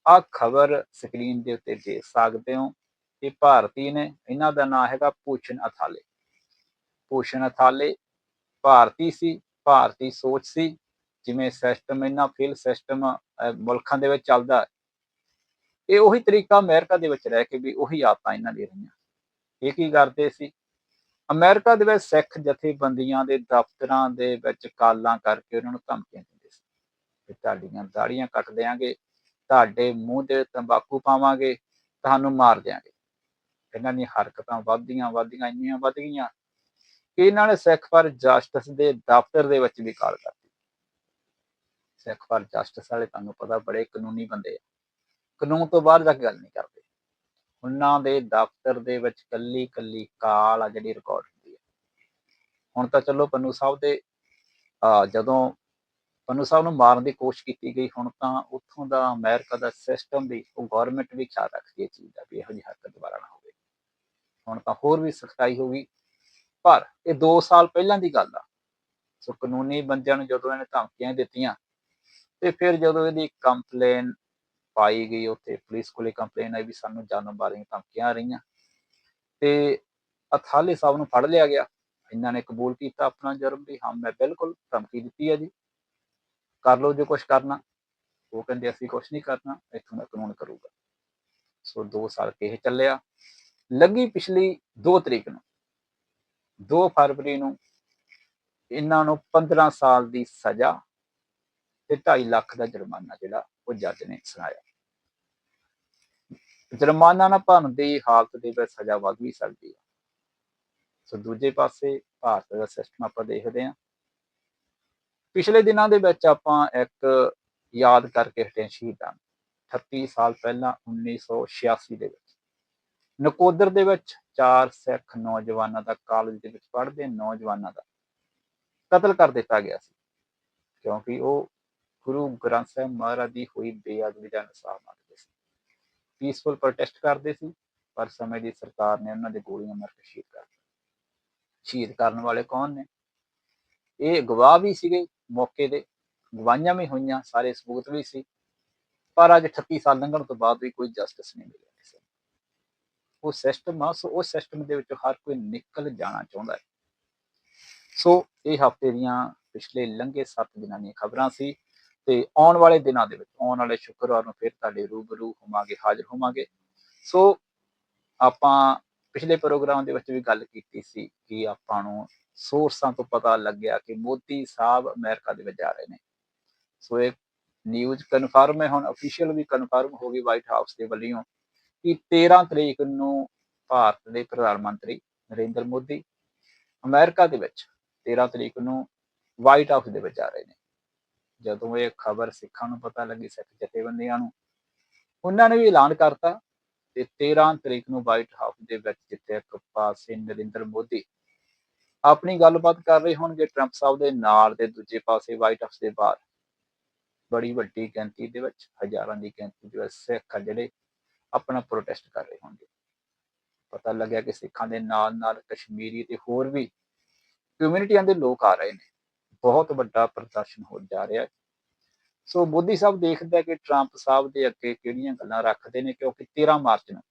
ਆਹ ਖਬਰ ਸਕਰੀਨ ਦੇ ਉੱਤੇ ਦੇਖ ਸਕਦੇ ਹੋ ਇਹ ਭਾਰਤੀ ਨੇ, ਇਹਨਾਂ ਦਾ ਨਾਮ ਹੈਗਾ ਪੂਸ਼ਨ ਅਥਾਲੇ। ਭੂਸ਼ਣ ਅਥਾਲੇ। ਭਾਰਤੀ ਸੀ, ਭਾਰਤੀ ਸੋਚ ਸੀ। ਜਿਵੇਂ ਸਿਸਟਮ ਇਹਨਾਂ ਫੇਲ ਸਿਸਟਮ ਮੁਲਕਾਂ ਦੇ ਵਿੱਚ ਚੱਲਦਾ ਇਹ ਉਹੀ ਤਰੀਕਾ ਅਮਰੀਕਾ ਦੇ ਵਿੱਚ ਰਹਿ ਕੇ ਵੀ ਉਹੀ ਆਦਤਾਂ ਇਹਨਾਂ ਦੀ ਰਹੀਆਂ। ਇਹ ਕੀ ਕਰਦੇ ਸੀ? ਅਮਰੀਕਾ ਦੇ ਵਿੱਚ ਸਿੱਖ ਜਥੇਬੰਦੀਆਂ ਦੇ ਦਫ਼ਤਰਾਂ ਦੇ ਵਿੱਚ ਕਾਲਾਂ ਕਰਕੇ ਉਹਨਾਂ ਨੂੰ ਧਮਕੀਆਂ ਦਿੰਦੇ ਸੀ। ਕਿ ਤੁਹਾਡੀਆਂ ਦਾੜੀਆਂ ਕੱਟ ਦੇਾਂਗੇ ਤੁਹਾਡੇ ਮੂੰਹ ਤੇ ਤੰਬਾਕੂ ਪਾਵਾਂਗੇ, ਤੁਹਾਨੂੰ ਮਾਰ ਦਿਆਂਗੇ। ਇਹਨਾਂ ਦੀਆਂ ਹਰਕਤਾਂ ਵੱਧਦੀਆਂ ਵੱਧਦੀਆਂ, ਇੰਨੀਆਂ ਵੱਧ ਗਈਆਂ ਇਹਨਾਂ ਨੇ ਸਿੱਖ ਫਾਰ ਜਸਟਿਸ ਦੇ ਦਫ਼ਤਰ ਦੇ ਵਿੱਚ ਵੀ ਕਾਲ ਕਰਤੀ। ਸਿੱਖ ਫਾਰ ਜਸਟਿਸ ਵਾਲੇ ਤੁਹਾਨੂੰ ਪਤਾ ਬੜੇ ਕਾਨੂੰਨੀ ਬੰਦੇ ਆ। ਕਾਨੂੰਨ ਤੋਂ ਬਾਹਰ ਜਾ ਕੇ ਗੱਲ ਨਹੀਂ ਕਰਦੇ। ਉਹਨਾਂ ਦੇ ਦਫ਼ਤਰ ਦੇ ਵਿੱਚ ਕੱਲੀ ਕੱਲੀ ਕਾਲ ਆ ਜਿਹੜੀ ਰਿਕਾਰਡ ਹੁੰਦੀ ਹੈ ਹੁਣ ਤਾਂ ਚਲੋ ਪੰਨੂ ਸਾਹਿਬ ਦੇ ਜਦੋਂ ਪੰਨੂ ਸਾਹਿਬ ਨੂੰ ਮਾਰਨ ਦੀ ਕੋਸ਼ਿਸ਼ ਕੀਤੀ ਗਈ, ਹੁਣ ਤਾਂ ਉੱਥੋਂ ਦਾ ਅਮਰੀਕਾ ਦਾ ਸਿਸਟਮ ਵੀ, ਉਹ ਗਵਰਨਮੈਂਟ ਵੀ ਖਿਆਲ ਰੱਖਦੀ ਹੈ ਚੀਜ਼ ਦਾ ਵੀ ਇਹੋ ਜਿਹੀ ਹਰਕਤ ਦੁਬਾਰਾ ਨਾ ਹੋਵੇ। ਹੁਣ ਤਾਂ ਹੋਰ ਵੀ ਸਖਤਾਈ ਹੋਗੀ ਪਰ ਇਹ 2 ਸਾਲ ਪਹਿਲਾਂ ਦੀ ਗੱਲ ਆ। ਸੋ ਕਾਨੂੰਨੀ ਬੰਦਿਆਂ ਨੂੰ ਜਦੋਂ ਇਹਨੇ ਧਮਕੀਆਂ ਦਿੱਤੀਆਂ, ਤੇ ਫਿਰ ਜਦੋਂ ਇਹਦੀ ਕੰਪਲੇਨ ਪਾਈ ਗਈ ਉੱਥੇ, ਪੁਲਿਸ ਕੋਲੇ ਕੰਪਲੇਨ ਆਈ ਵੀ ਸਾਨੂੰ ਜਾਨੋਂ ਮਾਰੀਆਂ ਧਮਕੀਆਂ ਆ ਰਹੀਆਂ। ਤੇ ਅਥਾਲੇ ਸਾਹਿਬ ਨੂੰ ਫੜ ਲਿਆ ਗਿਆ। ਇਹਨਾਂ ਨੇ ਕਬੂਲ ਕੀਤਾ ਆਪਣਾ ਜੁਰਮ ਵੀ, ਹਾਂ, ਮੈਂ ਬਿਲਕੁਲ ਧਮਕੀ ਦਿੱਤੀ ਹੈ ਜੀ। ਕਰ ਲਓ ਜੋ ਕੁਝ ਕਰਨਾ। ਉਹ ਕਹਿੰਦੇ, ਅਸੀਂ ਕੁਝ ਨਹੀਂ ਕਰਨਾ, ਇੱਥੋਂ ਦਾ ਕਾਨੂੰਨ ਕਰੂਗਾ। ਸੋ 2 ਸਾਲ ਕੇ ਚੱਲਿਆ। ਲੱਗੀ ਪਿਛਲੀ 2 ਤਰੀਕ ਨੂੰ। 2 ਫਰਵਰੀ ਨੂੰ ਇਹਨਾਂ ਨੂੰ 15 ਸਾਲ ਦੀ ਸਜ਼ਾ ਤੇ 2.5 ਲੱਖ ਦਾ ਜੁਰਮਾਨਾ ਜਿਹੜਾ ਉਹ ਜੱਜ ਨੇ ਸੁਣਾਇਆ। ਜੁਰਮਾਨਾ ਨਾ ਭਰਨ ਦੀ ਹਾਲਤ ਦੇ ਵਿੱਚ ਸਜ਼ਾ ਵੱਧ ਵੀ ਸਕਦੀ ਹੈ। ਸੋ ਦੂਜੇ ਪਾਸੇ ਭਾਰਤ ਦਾ ਸਿਸਟਮ ਆਪਾਂ ਦੇਖਦੇ ਹਾਂ। ਪਿਛਲੇ ਦਿਨਾਂ ਦੇ ਵਿੱਚ ਆਪਾਂ ਇੱਕ ਯਾਦ ਕਰਕੇ ਹਟੇ ਸ਼ਹੀਦਾਂ 38 ਸਾਲ ਪਹਿਲਾਂ 1986 ਦੇ ਵਿੱਚ। ਨਕੋਦਰ ਦੇ ਵਿੱਚ ਚਾਰ ਸਿੱਖ ਨੌਜਵਾਨਾਂ ਦਾ ਕਾਲਜ ਦੇ ਵਿੱਚ ਪੜ੍ਹਦੇ ਨੌਜਵਾਨਾਂ ਦਾ ਕਤਲ ਕਰ ਦਿੱਤਾ ਗਿਆ ਸੀ। ਕਿਉਂਕਿ ਉਹ ਗੁਰੂ ਗ੍ਰੰਥ ਸਾਹਿਬ ਮਹਾਰਾਜ ਦੀ ਹੋਈ ਬੇਅਦਬੀ ਦਾ ਇਨਸਾਫ ਮੰਗਦੇ ਸੀ। ਪੀਸਫੁਲ ਪ੍ਰੋਟੈਸਟ ਕਰਦੇ ਸੀ, ਪਰ ਸਮੇਂ ਦੀ ਸਰਕਾਰ ਨੇ ਉਹਨਾਂ ਦੇ ਗੋਲੀਆਂ ਮਾਰ ਕੇ ਸ਼ਹੀਦ ਕਰ ਦਿੱਤਾ ਸ਼ਹੀਦ ਕਰਨ ਵਾਲੇ ਕੌਣ ਨੇ? ਇਹ ਗਵਾਹ ਵੀ ਸੀਗੇ, ਮੌਕੇ ਦੇ ਗਵਾਹੀਆਂ ਵੀ ਹੋਈਆਂ, ਸਾਰੇ ਸਬੂਤ ਵੀ ਸੀ। ਪਰ ਅੱਜ 38 ਸਾਲ ਲੰਘਣ ਤੋਂ ਬਾਅਦ ਵੀ ਕੋਈ ਜਸਟਿਸ ਨਹੀਂ ਮਿਲਿਆ। ਉਹ ਸਿਸਟਮ ਆ, ਸੋ ਉਸ ਸਿਸਟਮ ਦੇ ਵਿੱਚੋਂ ਹਰ ਕੋਈ ਨਿਕਲ ਜਾਣਾ ਚਾਹੁੰਦਾ ਹੈ। ਸੋ ਇਹ ਹਫ਼ਤੇ ਦੀਆਂ ਪਿਛਲੇ ਲੰਘੇ 7 ਦਿਨਾਂ ਦੀਆਂ ਖਬਰਾਂ ਸੀ ਤੇ ਆਉਣ ਵਾਲੇ ਦਿਨਾਂ ਦੇ ਵਿੱਚ, ਆਉਣ ਵਾਲੇ ਸ਼ੁੱਕਰਵਾਰ ਨੂੰ ਫਿਰ ਤੁਹਾਡੇ ਰੂਬਰੂ ਹੋਵਾਂਗੇ, ਹਾਜ਼ਰ ਹੋਵਾਂਗੇ। ਸੋ ਆਪਾਂ ਪਿਛਲੇ ਪ੍ਰੋਗਰਾਮ ਦੇ ਵਿੱਚ ਵੀ ਗੱਲ ਕੀਤੀ ਸੀ ਕਿ ਆਪਾਂ ਨੂੰ ਸੋਰਸਾਂ ਤੋਂ ਪਤਾ ਲੱਗਿਆ ਕਿ ਮੋਦੀ ਸਾਹਿਬ ਅਮਰੀਕਾ ਦੇ ਵਿੱਚ ਜਾ ਰਹੇ ਨੇ। ਸੋ ਇਹ ਨਿਊਜ਼ ਕਨਫਰਮ ਹੈ ਹੁਣ ਅਫੀਸ਼ੀਅਲ ਵੀ ਕਨਫਰਮ ਹੋ ਗਈ ਵਾਈਟ ਹਾਊਸ ਦੇ ਵੱਲੋਂ। ਕਿ 13 ਤਰੀਕ ਨੂੰ ਭਾਰਤ ਦੇ ਪ੍ਰਧਾਨ ਮੰਤਰੀ ਨਰਿੰਦਰ ਮੋਦੀ ਅਮਰੀਕਾ ਦੇ ਵਿੱਚ 13 ਤਰੀਕ ਨੂੰ ਵਾਈਟ ਹਾਊਸ ਦੇ ਵਿੱਚ ਜਾ ਰਹੇ ਨੇ। ਜਦੋਂ ਇਹ ਖਬਰ ਸਿੱਖਾਂ ਨੂੰ ਪਤਾ ਲੱਗੀ, ਸਿੱਖ ਜਥੇਬੰਦੀਆਂ ਨੂੰ, ਉਹਨਾਂ ਨੇ ਵੀ ਐਲਾਨ ਕਰਤਾ ਤੇ 13 ਤਰੀਕ ਨੂੰ ਵਾਈਟ ਹਾਊਸ ਦੇ ਵਿੱਚ ਜਿੱਥੇ ਇੱਕ ਪਾਸੇ ਨਰਿੰਦਰ ਮੋਦੀ ਆਪਣੀ ਗੱਲਬਾਤ ਕਰ ਰਹੇ ਹੋਣਗੇ, ਟਰੰਪ ਸਾਹਿਬ ਦੇ ਨਾਲ ਦੇ ਦੂਜੇ ਪਾਸੇ ਵਾਈਟ ਹਾਊਸ ਦੇ ਬਾਹਰ, ਬੜੀ ਵੱਡੀ ਗਿਣਤੀ ਦੇ ਵਿੱਚ, ਹਜ਼ਾਰਾਂ ਦੀ ਗਿਣਤੀ ਦੇ ਵਿੱਚ ਸਿੱਖ ਆ ਜਿਹੜੇ ਆਪਣਾ ਪ੍ਰੋਟੈਸਟ ਕਰ ਰਹੇ ਹੋਣਗੇ। ਪਤਾ ਲੱਗਿਆ ਕਿ ਸਿੱਖਾਂ ਦੇ ਨਾਲ ਨਾਲ ਕਸ਼ਮੀਰੀ ਤੇ ਹੋਰ ਵੀ ਕਮਿਊਨਿਟੀਆਂ ਦੇ ਲੋਕ ਆ ਰਹੇ ਨੇ। ਬਹੁਤ ਵੱਡਾ ਪ੍ਰਦਰਸ਼ਨ ਹੋ ਜਾ ਰਿਹਾ ਹੈ। ਸੋ ਮੋਦੀ ਸਾਹਿਬ ਦੇਖਦਾ ਕਿ ਟਰੰਪ ਸਾਹਿਬ ਦੇ ਅੱਗੇ ਕਿਹੜੀਆਂ ਗੱਲਾਂ ਰੱਖਦੇ ਨੇ, ਕਿਉਂਕਿ 13 ਮਾਰਚ ਨੂੰ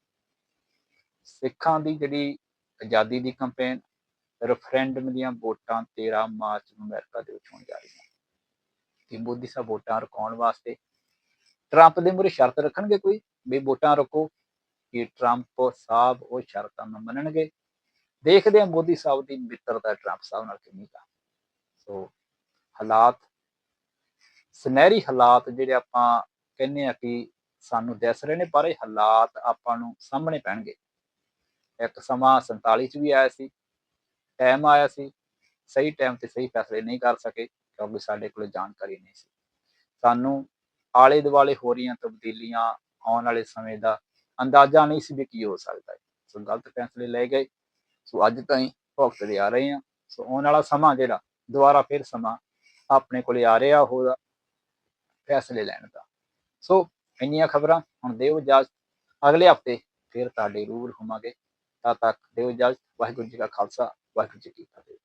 ਸਿੱਖਾਂ ਦੀ ਜਿਹੜੀ ਆਜ਼ਾਦੀ ਦੀ ਕੰਪੇਨ ਰੈਫਰੈਂਡਮ ਦੀਆਂ ਵੋਟਾਂ 13 ਮਾਰਚ ਨੂੰ ਅਮਰੀਕਾ ਦੇ ਵਿੱਚ ਹੋਣ ਜਾ ਰਹੀਆਂ ਕਿ ਮੋਦੀ ਸਾਹਿਬ ਵੋਟਾਂ ਰੁਕਾਉਣ ਵਾਸਤੇ ਟਰੰਪ ਦੇ ਮੂਹਰੇ ਸ਼ਰਤ ਰੱਖਣਗੇ ਕੋਈ? ਵੀ ਵੋਟਾਂ ਰੋਕੋ, ਕਿ ਟਰੰਪ ਸਾਹਿਬ ਉਹ ਸ਼ਰਤਾਂ ਨੂੰ ਮੰਨਣਗੇ। ਦੇਖਦੇ ਹਾਂ ਮੋਦੀ ਸਾਹਿਬ ਦੀ ਮਿੱਤਰਤਾ ਟਰੰਪ ਸਾਹਿਬ ਨਾਲ ਕਿੰਨੀ ਕਾ ਸੋ ਹਾਲਾਤ, ਸੁਨਹਿਰੀ ਹਾਲਾਤ ਜਿਹੜੇ ਆਪਾਂ ਕਹਿੰਦੇ ਆ ਕਿ ਸਾਨੂੰ ਦਿਸ ਰਹੇ ਨੇ, ਪਰ ਇਹ ਹਾਲਾਤ ਆਪਾਂ ਨੂੰ ਸਾਹਮਣੇ ਪੈਣਗੇ। ਇੱਕ ਸਮਾਂ 47 ਚ ਵੀ ਆਇਆ ਸੀ ਟਾਈਮ ਆਇਆ ਸੀ, ਸਹੀ ਟਾਈਮ ਤੇ ਸਹੀ ਫੈਸਲੇ ਨਹੀਂ ਕਰ ਸਕੇ, ਕਿਉਂਕਿ ਸਾਡੇ ਕੋਲ ਜਾਣਕਾਰੀ ਨਹੀਂ ਸੀ। ਸਾਨੂੰ ਆਲੇ ਦੁਆਲੇ ਹੋ ਰਹੀਆਂ ਤਬਦੀਲੀਆਂ ਆਉਣ ਵਾਲੇ ਸਮੇਂ ਦਾ ਅੰਦਾਜ਼ਾ ਨਹੀਂ ਸੀ ਵੀ ਕੀ ਹੋ ਸਕਦਾ ਹੈ। ਸੋ ਗਲਤ ਫੈਸਲੇ ਲਏ ਗਏ। ਸੋ ਅੱਜ ਤਾਈਂ ਭੁਗਤਦੇ ਆ ਰਹੇ ਹਾਂ। ਸੋ ਆਉਣ ਵਾਲਾ ਸਮਾਂ ਜਿਹੜਾ, ਦੁਬਾਰਾ ਫਿਰ ਸਮਾਂ ਆਪਣੇ ਕੋਲੇ ਆ ਰਿਹਾ ਹੋਗਾ ਫੈਸਲੇ ਲੈਣ ਦਾ। ਸੋ ਇੰਨੀਆਂ ਖਬਰਾਂ, ਹੁਣ ਦਿਓ ਇਜਾਜ਼ਤ। ਅਗਲੇ ਹਫ਼ਤੇ ਫਿਰ ਤੁਹਾਡੇ ਰੂਬਰੂ ਹੋਵਾਂਗੇ। ਤਦ ਤੱਕ ਦੇਵ ਇਜਾਜ਼ਤ। ਵਾਹਿਗੁਰੂ ਜੀ ਕਾ ਖਾਲਸਾ। ਵਾਹਿਗੁਰੂ ਜੀ ਕੀ ਫਤਿਹ।